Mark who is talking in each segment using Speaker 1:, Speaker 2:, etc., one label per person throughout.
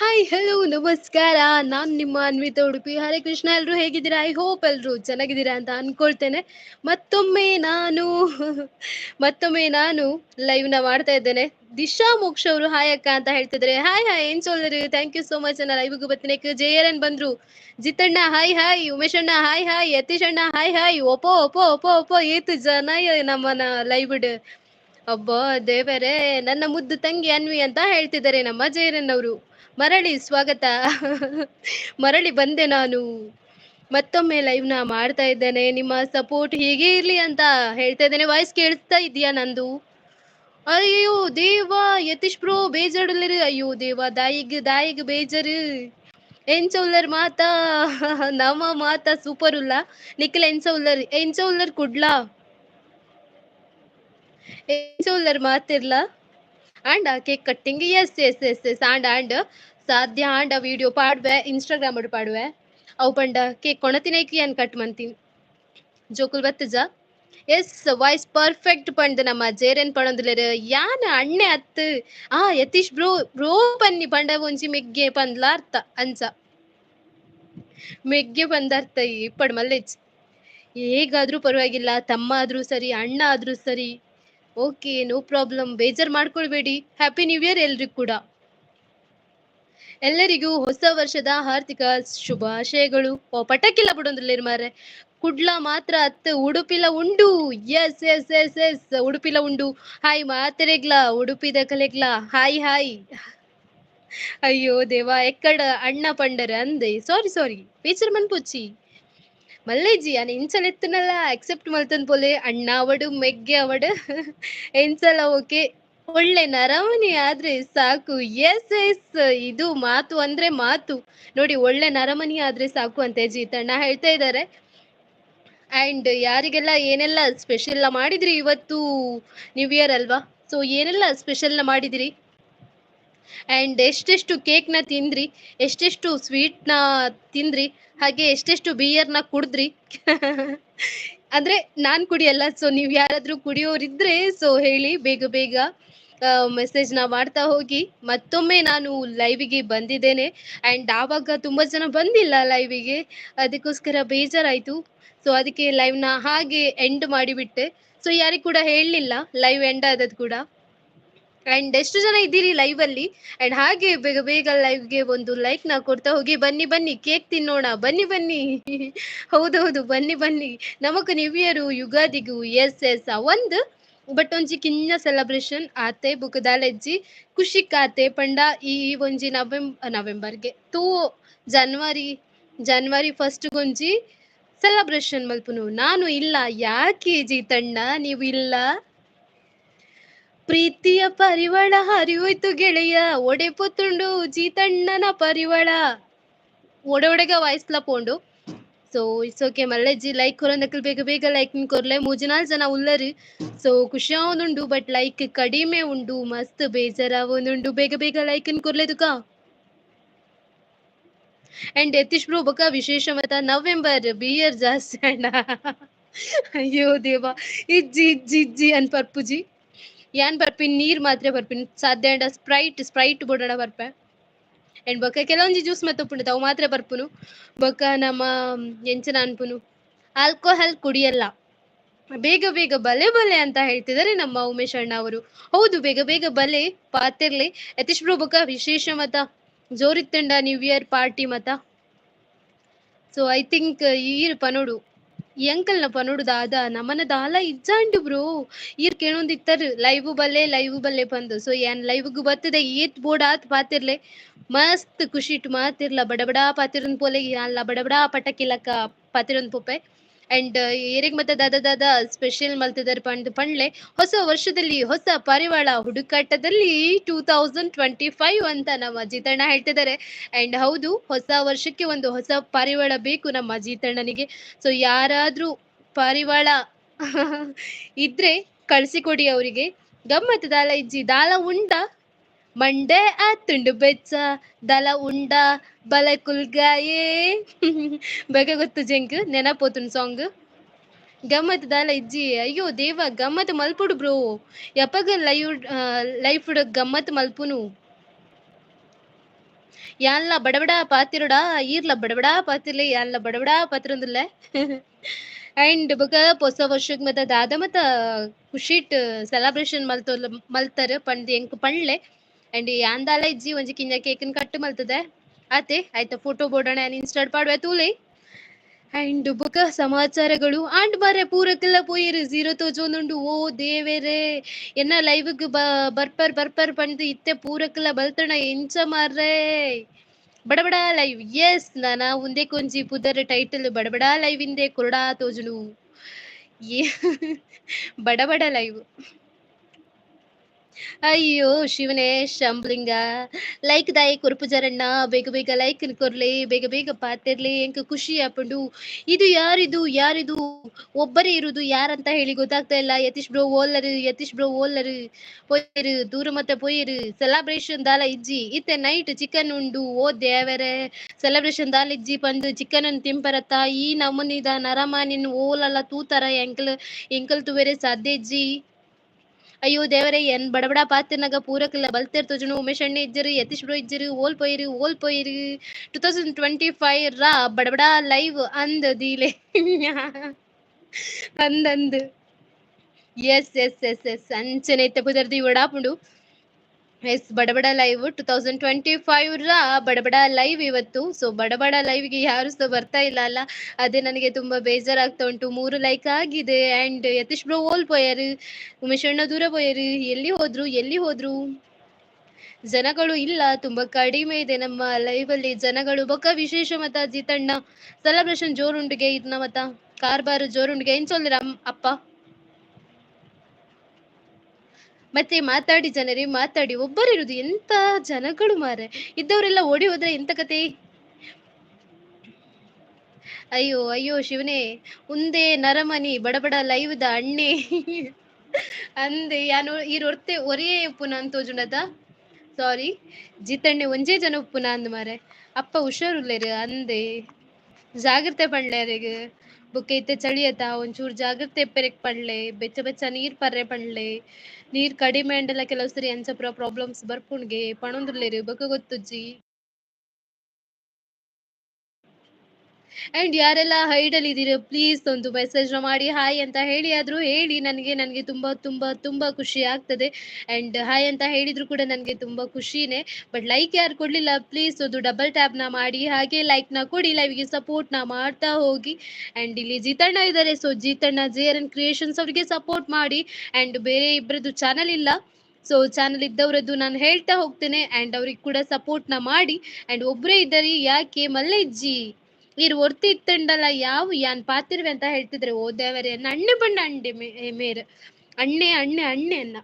Speaker 1: Hi hello ನಮಸ್ಕಾರ. ನಾನು ನಿಮ್ಮ ಅನ್ವಿತ ಉಡುಪಿ. ಹರೇ ಕೃಷ್ಣ ಎಲ್ಲರೂ ಹೇಗಿದ್ದೀರಾ? ಐ ಹೋಪ್ ಎಲ್ಲರೂ ಚೆನ್ನಾಗಿದ್ದೀರಾ ಅಂತ ಅನ್ಕೊಳ್ತೇನೆ. ಮತ್ತೊಮ್ಮೆ ನಾನು ಮತ್ತೊಮ್ಮೆ ನಾನು ಲೈವ್ನ ಮಾಡ್ತಾ ಇದ್ದೇನೆ. ದಿಶಾ ಮೋಕ್ಷ ಅವರು ಹಾಯ್ ಅಕ್ಕ ಅಂತ ಹೇಳ್ತಿದ್ರೆ ಹಾಯ್ ಹಾಯ್ ಏನ್ ಸೋಲ್ರಿ ಥ್ಯಾಂಕ್ ಯು ಸೋ ಮಚ್ ಅನ್ನ ಲೈವ್ಗೂ ಬರ್ತೀನಿ ಜೆ ಆರ್ ಎನ್ ಬಂದ್ರು. ಜಿತಣ್ಣ ಹಾಯ್ ಹಾಯ್ ಉಮೇಶ್ ಅಣ್ಣ hi hi Yatish hi hi Oppo ಓಪೋ ಒಪೋ ಒಪೋ ಏತು ಜನ ನಮ್ಮನ ಲೈವ್ ಅಬ್ಬಾ, ದೇವರೇ. ನನ್ನ ಮುದ್ದು ತಂಗಿ ಅನ್ವಿ ಅಂತ ಹೇಳ್ತಿದ್ದಾರೆ ನಮ್ಮ ಜಯರನ್ ಅವರು. ಮರಳಿ ಸ್ವಾಗತ. ಮರಳಿ ಬಂದೆ ನಾನು. ಮತ್ತೊಮ್ಮೆ ಲೈವ್ನ ಮಾಡ್ತಾ ಇದ್ದೇನೆ. ನಿಮ್ಮ ಸಪೋರ್ಟ್ ಹೀಗೆ ಇರ್ಲಿ ಅಂತ ಹೇಳ್ತಾ ಇದ್ದೇನೆ. ವಾಯ್ಸ್ ಕೇಳಿಸ್ತಾ ಇದೆಯಾ ನಂದು? ಅಯ್ಯೋ ದೇವ, ಯತೀಶ್ ಬ್ರೋ ಬೇಜಾರಲ್ಲಿ ಅಯ್ಯೋ, ದೇವ, ದಾಯಿಗ್ ದಾಯಿಗ್ ಬೇಜಾರು. ಎಂಚೌಲ್ಲರ್ ಮಾತಾ, ನಮ್ಮ ಮಾತಾ ಸೂಪರ್ ಉಲ್ಲ. ನಿಖಿಲ್ ಎಂಚೌಲ್ಲರ್ ಎಂಚೌಲ್ಲರ್ ಕುಡ್ಲಾ? ಎಂಚೌಲ್ಲರ್ ಮಾತಿರ್ಲ? And cake cutting yes yes yes yes and and ಸಾಧ್ಯ ಆ್ಯಂಡ್ ವಿಡಿಯೋ ಪಾಡ್ವೆ ಇನ್ಸ್ಟಾಗ್ರಾಮ್ ಅಡು ಪಾಡ್ವೆ ಅವು ಪಂಡ ಕೇಕ್ ಕೊಣತಿನೈಕಿ ಏನು ಕಟ್ ಮಂತೀನಿ ಜೋಕುಲ್ ಬತ್ತಜ ಎಸ್ ವಾಯ್ಸ್ ಪರ್ಫೆಕ್ಟ್ ಪಂಡ್ ನಮ್ಮ ಜೇರೇನ್ ಪಣೊಂದುಲೆರ್ ಯಾನ ಅಣ್ಣೆ ಅತ್ ಆ ಯತೀಶ್ ಬ್ರೋ ಬ್ರೋ ಪನ್ನಿ ಪಂಡ ಒಂಜಿ ಮೆಗ್ಗೆ ಪಂದ್ಲ ಅರ್ಥ ಅಂಚ ಮೆಗ್ಗೆ ಬಂದ ಅರ್ಥ ಇಪ್ಪಡ್ ಮಲ್ಲೆಜ್ ಹೇಗಾದ್ರೂ ಪರವಾಗಿಲ್ಲ ತಮ್ಮ ಆದ್ರೂ ಸರಿ ಅಣ್ಣ ಆದ್ರೂ ಸರಿ ಓಕೆ, ನೋ ಪ್ರಾಬ್ಲಮ್. ಬೇಜಾರ್ ಮಾಡ್ಕೊಳ್ಬೇಡಿ. ಹ್ಯಾಪಿ ನ್ಯೂ ಇಯರ್ ಎಲ್ರಿಗೂ ಕೂಡ. ಎಲ್ಲರಿಗೂ ಹೊಸ ವರ್ಷದ ಆರ್ಥಿಕ ಶುಭಾಶಯಗಳು. ಪಟಾಕಿಲ್ಲ ಬಿಡೋದ್ರಲ್ಲಿ ಮಾರೆ ಕುಡ್ಲ ಮಾತ್ರ ಅತ್ತ, ಉಡುಪಿಲ ಉಂಡು. ಎಸ್ ಎಸ್ ಎಸ್ ಎಸ್ ಉಡುಪಿಲ ಉಂಡು. ಹಾಯ್ ಮಾತೆರೆಗ್ಲ. ಉಡುಪಿದ ಕಲೆಗ್ಲ. ಹಾಯ್ ಹಾಯ್ ಅಯ್ಯೋ ದೇವಾ, ಎಕ್ಕಡ ಅಣ್ಣ ಪಂಡರ ಅಂದೆ. ಸಾರಿ ಸಾರಿ ಬೇಚರ್ ಮನ್ಪುಚ್ಚಿ. ಮಲ್ಲೇಜಿ ಅನ್ ಇನ್ಸಲ್ ಎತ್ತನಲ್ಲ ಅಕ್ಸೆಪ್ಟ್ ಮಲ್ತನ್ ಪೋಲೆ. ಅಣ್ಣ ಅವಡು, ಮೆಗ್ಗೆ ಅವಡ. ಎಂಚಲ ಓಕೆ. ಒಳ್ಳೆ ನರಮನಿ ಆದ್ರೆ ಸಾಕು. ಎಸ್ ಎಸ್ ಇದು ಮಾತು ಅಂದ್ರೆ ಮಾತು. ನೋಡಿ, ಒಳ್ಳೆ ನರಮನಿ ಆದ್ರೆ ಸಾಕು ಅಂತ ಜೀತಣ್ಣ ಹೇಳ್ತಾ ಇದ್ದಾರೆ ಅಂಡ್ ಯಾರಿಗೆಲ್ಲ ಏನೆಲ್ಲ ಸ್ಪೆಷಲ್ ಮಾಡಿದ್ರಿ ಇವತ್ತು ನ್ಯೂ ಇಯರ್ ಅಲ್ವಾ? ಸೊ ಏನೆಲ್ಲ ಸ್ಪೆಷಲ್ ಮಾಡಿದ್ರಿ? ಅಂಡ್ ಎಷ್ಟೆಷ್ಟು ಕೇಕ್ನ ತಿಂದ್ರಿ? ಎಷ್ಟೆಷ್ಟು ಸ್ವೀಟ್ನ ತಿಂದ್ರಿ? ಹಾಗೆ ಎಷ್ಟೆಷ್ಟು ಬಿಯರ್ನ ಕುಡಿದ್ರಿ? ಅಂದ್ರೆ ನಾನ್ ಕುಡಿಯಲ್ಲ ಸೊ ನೀವ್ ಯಾರಾದ್ರೂ ಕುಡಿಯೋರಿದ್ರೆ ಸೊ ಹೇಳಿ, ಬೇಗ ಬೇಗ ಮೆಸೇಜ್ನ ಮಾಡ್ತಾ ಹೋಗಿ. ಮತ್ತೊಮ್ಮೆ ನಾನು ಲೈವಿಗೆ ಬಂದಿದ್ದೇನೆ. ಅಂಡ್ ಆವಾಗ ತುಂಬಾ ಜನ ಬಂದಿಲ್ಲ ಲೈವಿಗೆ ಅದಕ್ಕೋಸ್ಕರ ಬೇಜಾರಾಯ್ತು. ಸೊ ಅದಕ್ಕೆ ಲೈವ್ನ ಹಾಗೆ ಎಂಡ್ ಮಾಡಿಬಿಟ್ಟೆ. ಸೊ ಯಾರಿಗೂ ಕೂಡ ಹೇಳಲಿಲ್ಲ ಲೈವ್ ಎಂಡ್ ಆದದ್ದು ಕೂಡ. ಅಂಡ್ ಎಷ್ಟು ಜನ ಇದ್ದೀರಿ ಲೈವ್ ಅಲ್ಲಿ? ಅಂಡ್ ಹಾಗೆ ಬೇಗ ಬೇಗ ಲೈವ್ಗೆ ಒಂದು ಲೈಕ್ನ ಕೊಡ್ತಾ ಹೋಗಿ, ಬನ್ನಿ ಬನ್ನಿ ಕೇಕ್ ತಿನ್ನೋಣ, ಬನ್ನಿ ಬನ್ನಿ. ಹೌದೌದು ಬನ್ನಿ ಬನ್ನಿ. ನಮಕ್ ನ್ಯೂ ಇಯರ್ ಯುಗಾದಿಗೂ ಎಸ್ ಎಸ್ ಒಂದು ಬಟ್ ಒಂಜಿ ಕಿನ್ನ ಸೆಲೆಬ್ರೇಷನ್ ಆತೆ ಬುಕದಾಲೆಜ್ಜಿ ಖುಷಿ ಕಾತೆ ಪಂಡ ಈ ಒಂಜಿ ನವೆಂಬರ್ ನವೆಂಬರ್ಗೆ. ತೂ ಜನವರಿ ಜನವರಿ ಫಸ್ಟ್ ಗೊಂಜಿ ಸೆಲೆಬ್ರೇಷನ್ ಮಲ್ಪುನು. ನಾನು ಇಲ್ಲ, ಯಾಕೆ ಜೀತಣ್ಣ ನೀವು ಇಲ್ಲ? ಪ್ರೀತಿಯ ಪರಿವಳ ಹರಿಯೋಯ್ತು ಗೆಳೆಯ. ಒಡೆ ಪುತ್ತುಂಡು ಜೀತಣ್ಣನ ಪರಿವಳ. ಒಡೆ ಒಡೆಗ ವಾಯ್ಸ್ಲ ಪೋಂಡು so it's okay ji like ಕೊರೊಂದಕ್ಕಲ್ ಬೇಗ ಬೇಗ ಲೈಕ್ ಕೊರ್ಲೆ. ಮೂಜನಾಲ್ ಜನ ಉಲ್ಲರಿ ಸೊ ಖುಷಿ ಆವೊಂದುಂಡು ಬಟ್ ಲೈಕ್ ಕಡಿಮೆ ಉಂಡು, ಮಸ್ತ್ ಬೇಜಾರಾವೊಂದುಂಡು. ಬೇಗ ಬೇಗ ಲೈಕ್ ಕೊರ್ಲೆದುಕ ಅಂಡ್ ಯತೀಶ್ ಬ್ರೋ ಬಕ ವಿಶೇಷ ಮತ ನವೆಂಬರ್ ಬಿಯರ್ ಜಾಸ್ತಿ ಅಣ್ಣ. ಅಯ್ಯೋ ದೇವ. ಇಜ್ಜಿ ಇಜ್ಜಿ ಇಜ್ಜಿ ಅನ್ ಪರ್ಪುಜಿ. ಯಾನ್ ಬರ್ಪಿನ್? ನೀರ್ ಮಾತ್ರ ಬರ್ಪಿನ್. ಸಾಧ್ಯ ಅಂಡ ಸ್ಪ್ರೈಟ್ ಸ್ಪ್ರೈಟ್ ಬೋಡಣ ಬರ್ಪೆ. ಅಂಡ್ ಬೊಕ? ಕೆಲವೊಂಜಿ ಜ್ಯೂಸ್ ಮತ್ತೆ ಉಪ್ಪುಂಡು ಅವು ಮಾತ್ರ ಬರ್ಪುನು. ಬೊಕ್ಕ ನಮ್ಮ ಎಂಚನ ಅನ್ಪುನು. ಆಲ್ಕೋಹಾಲ್ ಕುಡಿಯಲ್ಲ. ಬೇಗ ಬೇಗ ಬಲೆ ಬಲೆ ಅಂತ ಹೇಳ್ತಿದ್ದಾರೆ ನಮ್ಮ ಉಮೇಶ್ ಅಣ್ಣ ಅವರು. ಹೌದು, ಬೇಗ ಬೇಗ ಬಲೆ ಪಾತಿರ್ಲಿ. ಯತೀಶ್ ಬ್ರೋ, ಬೊಕ ವಿಶೇಷ ಮತ? ಜೋರಿತ್ತಂಡ ನ್ಯೂ ಇಯರ್ ಪಾರ್ಟಿ ಮತ? ಸೊ ಐ ಥಿಂಕ್ ಈರ್ ಪನೋಡು ಅಂಕಲ್ನ ಪನೋಡು ದಾದ ನಮ್ಮನ ದಾಲ ಇಜ್ಜಾಂಡು ಬ್ರೋ. ಈರ್ ಕೇಳೊಂದಿತ್ತರ್ ಲೈವ್ ಬಲ್ಲೆ ಲೈವ್ ಬಲ್ಲೆ ಬಂದು ಸೊ ಏನ್ ಲೈವ್ಗೂ ಬರ್ತದೆ ಏತ್ ಬೋರ್ಡ್ ಆತ್ ಪಾತಿರ್ಲೆ. ಮಸ್ತ್ ಖುಷಿ ಮಾತಿರ್ಲ ಬಡಬಡ ಬಡ ಪಾತಿರನ್ ಪೋಲೆ, ಅಲ್ಲ ಬಡಬಡ ಬಡ ಪಟಕಿಲಕ ಪಾತಿರನ್ ಪೋಪೆ ಅಂಡ್ ಏರಿಗ್ ಮತ್ತೆ ದಾದ ದಾದ ಸ್ಪೆಷಲ್ ಮಲ್ತದರ್ ಪಂಡ್, ಪಂಡ್ಲೆ ಹೊಸ ವರ್ಷದಲ್ಲಿ, ಹೊಸ ಪಾರಿವಾಳ ಹುಡುಕಾಟದಲ್ಲಿ ಟೂ ತೌಸಂಡ್ ಟ್ವೆಂಟಿ ಫೈವ್ ಅಂತ ನಮ್ಮ ಜೀತಣ್ಣ ಹೇಳ್ತಿದ್ದಾರೆ ಅಂಡ್ ಹೌದು, ಹೊಸ ವರ್ಷಕ್ಕೆ ಒಂದು ಹೊಸ ಪಾರಿವಾಳ ಬೇಕು ನಮ್ಮ ಜೀತಣ್ಣನಿಗೆ ಸೊ ಯಾರಾದ್ರೂ ಪರಿವಾಳ ಇದ್ರೆ ಕಳ್ಸಿಕೊಡಿ ಅವರಿಗೆ. ಗಮ್ಮತ್, ದಾಲ ಇಜ್ಜಿ, ದಾಲ ಉಂಡ ಮಂಡೆ ಆತುಂಡು ಬೆಚ್ಚ ದಲ ಉಂಡ ಬಲ ಕುಲ್ಗಾಯೇ ಬೇಗ ಗೊತ್ತು ಜಂಕ್ ನೆನಪೋತುನ್ ಸಾಂಗ್ ಗಮ್ಮತ್ ದಾಲ ಇಜ್ಜಿ ಅಯ್ಯೋ ದೇವ ಗಮ್ಮತ್ ಮಲ್ಪುಡು ಬ್ರೋ ಯಪ್ಪಗ ಲೈವ್ ಲೈಫ್ ಗಮ್ಮತ್ ಮಲ್ಪುನು ಯಾನ್ಲ ಬಡಬಡ ಪಾತಿರೋಡ ಈರ್ಲ ಬಡಬಡ ಪಾತಿರ್ಲಿ ಯಾನ್ಲ ಬಡಬಡ ಪಾತಿರೊಂದುಲ್ಲೆ ಅಂಡ್ ಬೊಕ ಹೊಸ ವರ್ಷಗ್ ಮತ್ತ ದಾದ ಮತ್ತ ಖುಷಿಟ್ ಸೆಲೆಬ್ರೇಷನ್ ಮಲ್ತೊಲ್ ಮಲ್ತರ್ ಪಂಡ್ ಎಂಕ್ ಪಣ್ಲೆ ಅಂಡ್ ಆಂದಾಲ ಇಜ್ಜಿ ಒಂಜಿ ಕಿಂಜ ಕೇಕ್ನ್ ಕಟ್ ಮಲ್ತದೆ. ಆತೆ ಐತ ಫೋಟೋ ಬೋಡಣೆ ಇನ್ಸ್ಟಾಡ್ ಪಾಡ್ವೆ ತೂಲೆ. ಅಂಡ್ ಬೊಕ ಸಮಾಚಾರಗಳು. ಆಂಡ್ ಬರ್ರೆ ಪೂರಕ್ಕೆಲ್ಲ ಪೋಯಿರು ಝೀರೋ ತೋಜೊಂದುಂಡು ಓ ದೇವೆರೆ, ಎನ್ನ ಲೈವ್ಗ್ ಬ, ಬರ್ಪರ್ ಬರ್ಪರ್ ಪಂಡ್ ಇತ್ತೆ ಪೂರಕ್ಕೆಲ್ಲ ಬಲ್ತಣ ಎಂಚ ಮಾರ್ರೆ. ಬಡಬಡ ಲೈವ್ ಎಸ್ ನಾನ ಒಂದೇ ಕೊಂಜಿ ಪುದರ್ ಟೈಟಲ್ ಬಡಬಡ ಲೈವ್ ಇಂದೆ ಕುರುಡಾ ತೋಜುಂಡು ಏ, ಬಡಬಡ ಲೈವ್ ಅಯ್ಯೋ ಶಿವನೇ ಶಂಬ್ಲಿಂಗ ಲೈಕ್ ದಾಯಿ ಕುರುಪು ಜರಣ್ಣ, ಬೇಗ ಬೇಗ ಲೈಕ್ ಕೊರ್ಲಿ, ಬೇಗ ಬೇಗ ಪಾತಿರ್ಲಿ, ಎಂಕ ಖುಷಿ ಹಾಕೊಂಡು ಇದು ಯಾರಿದು ಯಾರಿದು? ಒಬ್ಬರೇ ಇರುದು ಯಾರಂತ ಹೇಳಿ ಗೊತ್ತಾಗ್ತಾ ಇಲ್ಲ. ಯತೀಶ್ ಬ್ರೋ ಓಲ್ಲರು ಯತೀಶ್ ಬ್ರೋ ಓಲ್ಲರು ಪೊಯ್ಯರು, ದೂರ ಮತ್ತೆ ಪೊಯ್ಯರು ಸೆಲೆಬ್ರೇಷನ್ ದಾಲ ಇಜ್ಜಿ. ಇತ್ತೆ ನೈಟ್ ಚಿಕನ್ ಉಂಡು, ಓ ದೇವರೇ. ಸೆಲೆಬ್ರೇಷನ್ ದಾಲ ಇಜ್ಜಿ ಪಂದ್ ಚಿಕನ್ ತಿಂಪರತ್ತ ಈ ನಮೂನಿದ ನರಮಾನಿನ್ ಓಲಲ್ಲ ತೂತರ ಎಂಕಲ್ ಎಂಕಲ್ ತುವೆರೆ ಸಾಧ್ಯ ಇಜ್ಜಿ. ಅಯ್ಯೋ ದೇವರೇ ಎನ್ ಬಡಬಡ ಪಾತ್ರನಾಗ ಪೂರಕಲ್ಲ ಬಲ್ತೇರ್ ತೋಜನು ಉಮೇಶ್ ಅಣ್ಣ ಇಜ್ಜರು, ಯತೀಶ್ ಬ್ರೋ ಓಲ್ ಪೋಯಿರಿ ಓಲ್ ಪೋಯಿರಿ. ಟೂ ತೌಸಂಡ್ ಟ್ವೆಂಟಿ ಫೈವ್ ರಾ ಬಡಬಡ ಲೈವ್ ಅಂದ್ ದೀಲೆ. ಅಂದಂದ್ ಎಸ್ ಎಸ್ ಎಸ್ ಎಸ್ ಅಂಚನೆ ಇತ್ತೆ ಪುದರ್ದಿ ಒಡಾಪುಂಡು yes, ಬಡಬಡ live two thousand twenty five ರ ಬಡಬಡ ಲೈವ್ ಇವತ್ತು. ಸೊ ಬಡಬಡ ಲೈವ್ಗೆ ಯಾರು ಸಹ ಬರ್ತಾ ಇಲ್ಲ ಅಲ್ಲ. ಅದೇ ನನಗೆ ತುಂಬಾ ಬೇಜಾರಾಗ್ತಾ ಉಂಟು. ಮೂರು ಲೈಕ್ ಆಗಿದೆ. ಅಂಡ್ ಯತೀಶ್ ಬ್ರೋ ಓಲ್ ಪೋಯರು ಉಮೇಶ್ ಅಣ್ಣ, ದೂರ ಪೋಯರು ಎಲ್ಲಿ ಹೋದ್ರು ಎಲ್ಲಿ ಹೋದ್ರು? ಜನಗಳು ಇಲ್ಲ. ತುಂಬಾ ಕಡಿಮೆ ಇದೆ ನಮ್ಮ ಲೈವ್ ಅಲ್ಲಿ. ಜನಗಳು, ಬೊಕ್ಕ ವಿಶೇಷ ಮತ ಜಿತಣ್ಣ ಸೆಲೆಬ್ರೇಷನ್ ಜೋರುಂಡಿಗೆ ಇದನ್ನ ಮತ ಕಾರ್ಬಾರ್ ಜೋರುಂಡಿಗೆ. ಏನ್ ಚೊಲ್ಲಿರ ಅಪ್ಪ? ಮತ್ತೆ ಮಾತಾಡಿ ಜನರೇ, ಮಾತಾಡಿ. ಒಬ್ಬರಿರುವುದು ಎಂತ ಜನಗಳು ಮಾರೆ ಇದ್ದವರೆಲ್ಲ ಓಡಿ ಹೋದ್ರೆ ಎಂತ ಕತೆ? ಅಯ್ಯೋ ಅಯ್ಯೋ ಶಿವನೇ, ಉಂದೆ ನರಮನಿ, ಬಡಬಡ ಲೈವ್ದ ಅಣ್ಣೆ. ಅಂದೆ, ಯಾನು ಈ ರೊರ್ತೆ ಒರೇ ಉಪ್ಪುನ ಅಂತೋಜುಂಡದ ಸಾರಿ, ಜಿತಣ್ಣೆ ಒಂಜೇ ಜನ ಉಪ್ಪುನ ಅಂದ್ ಮಾರೆ ಅಪ್ಪ ಹುಷಾರುಲ್ಲೇರು, ಅಂದೆ. ಜಾಗ್ರತೆ ಪಣ್ಲೇರಿಗೆ ಬೊಕ್ಕ ಇತ್ತೆ ಚಳಿಯತ ಒಂಚೂರು ಜಾಗ್ರತೆ ಪೆರೆಕ್ ಪಡ್ಲೆ, ಬೆಚ್ಚ ಬೆಚ್ಚ ನೀರ್ ಪರ್ರೆ ಪಡ್ಲೆ, ನೀರ್ ಕಡಿಮೆ ಅಂಡೆಲ್ಲ ಕೆಲವು ಸರಿ ಅಂಚ ಪುರ ಪ್ರಾಬ್ಲಮ್ಸ್ ಬರ್ಪುಣ್ಗೆ ಪಣೊಂದುಲ್ಲೇರು ಬೊಕ ಗೊತ್ತುಜ್ಜಿ. ಅಂಡ್ ಯಾರೆಲ್ಲ ಹೈಡಲ್ ಇದ್ದೀರಾ ಪ್ಲೀಸ್ ಒಂದು ಮೆಸೇಜ್ ಮಾಡಿ ಹಾಯ್ ಅಂತ ಹೇಳಿ ಆದ್ರೂ ಹೇಳಿ, ನನಗೆ ನನಗೆ ತುಂಬಾ ತುಂಬಾ ತುಂಬಾ ಖುಷಿ ಆಗ್ತದೆ. ಅಂಡ್ ಹಾಯ್ ಅಂತ ಹೇಳಿದ್ರು ಕೂಡ ನನಗೆ ತುಂಬಾ ಖುಷಿನೇ. ಬಟ್ ಲೈಕ್ ಯಾರು ಕೊಡ್ಲಿಲ್ಲ ಪ್ಲೀಸ್ ಒಂದು ಡಬಲ್ ಟ್ಯಾಪ್ನ ಮಾಡಿ, ಹಾಗೆ ಲೈಕ್ನ ಕೊಡಿ ಲೈವ್ಗೆ ಸಪೋರ್ಟ್ನ ಮಾಡ್ತಾ ಹೋಗಿ. ಅಂಡ್ ಇಲ್ಲಿ ಜಿತಣ್ಣ ಇದ್ದಾರೆ. ಸೊ ಜಿತಣ್ಣ ಜೆ ಆರ್ ಎನ್ ಕ್ರಿಯೇಷನ್ಸ್ ಅವರಿಗೆ ಸಪೋರ್ಟ್ ಮಾಡಿ. ಅಂಡ್ ಬೇರೆ ಇಬ್ಬರದ್ದು ಚಾನಲ್ ಇಲ್ಲ. ಸೊ ಚಾನಲ್ ಇದ್ದವರದ್ದು ನಾನು ಹೇಳ್ತಾ ಹೋಗ್ತೇನೆ. ಅಂಡ್ ಅವ್ರಿಗೆ ಕೂಡ ಸಪೋರ್ಟ್ನ ಮಾಡಿ. ಅಂಡ್ ಒಬ್ಬರೇ ಇದ್ದಾರೆ, ಯಾಕೆ? ಮಲ್ಲಜ್ಜಿ ಇರ್ ಒರ್ತಿ ಇತ್ತಂಡಲ್ಲ ಯಾವ ಯಾನ್ ಪಾತಿರ್ವೆ ಅಂತ ಹೇಳ್ತಿದ್ರೆ, ಓ ದೇವರೇ ಅಣ್ಣೆ ಬಣ್ಣ ಅಂಡೆ ಮೇರ್, ಅಣ್ಣೆ ಅಣ್ಣೆ ಅಣ್ಣೆ ಅನ್ನ.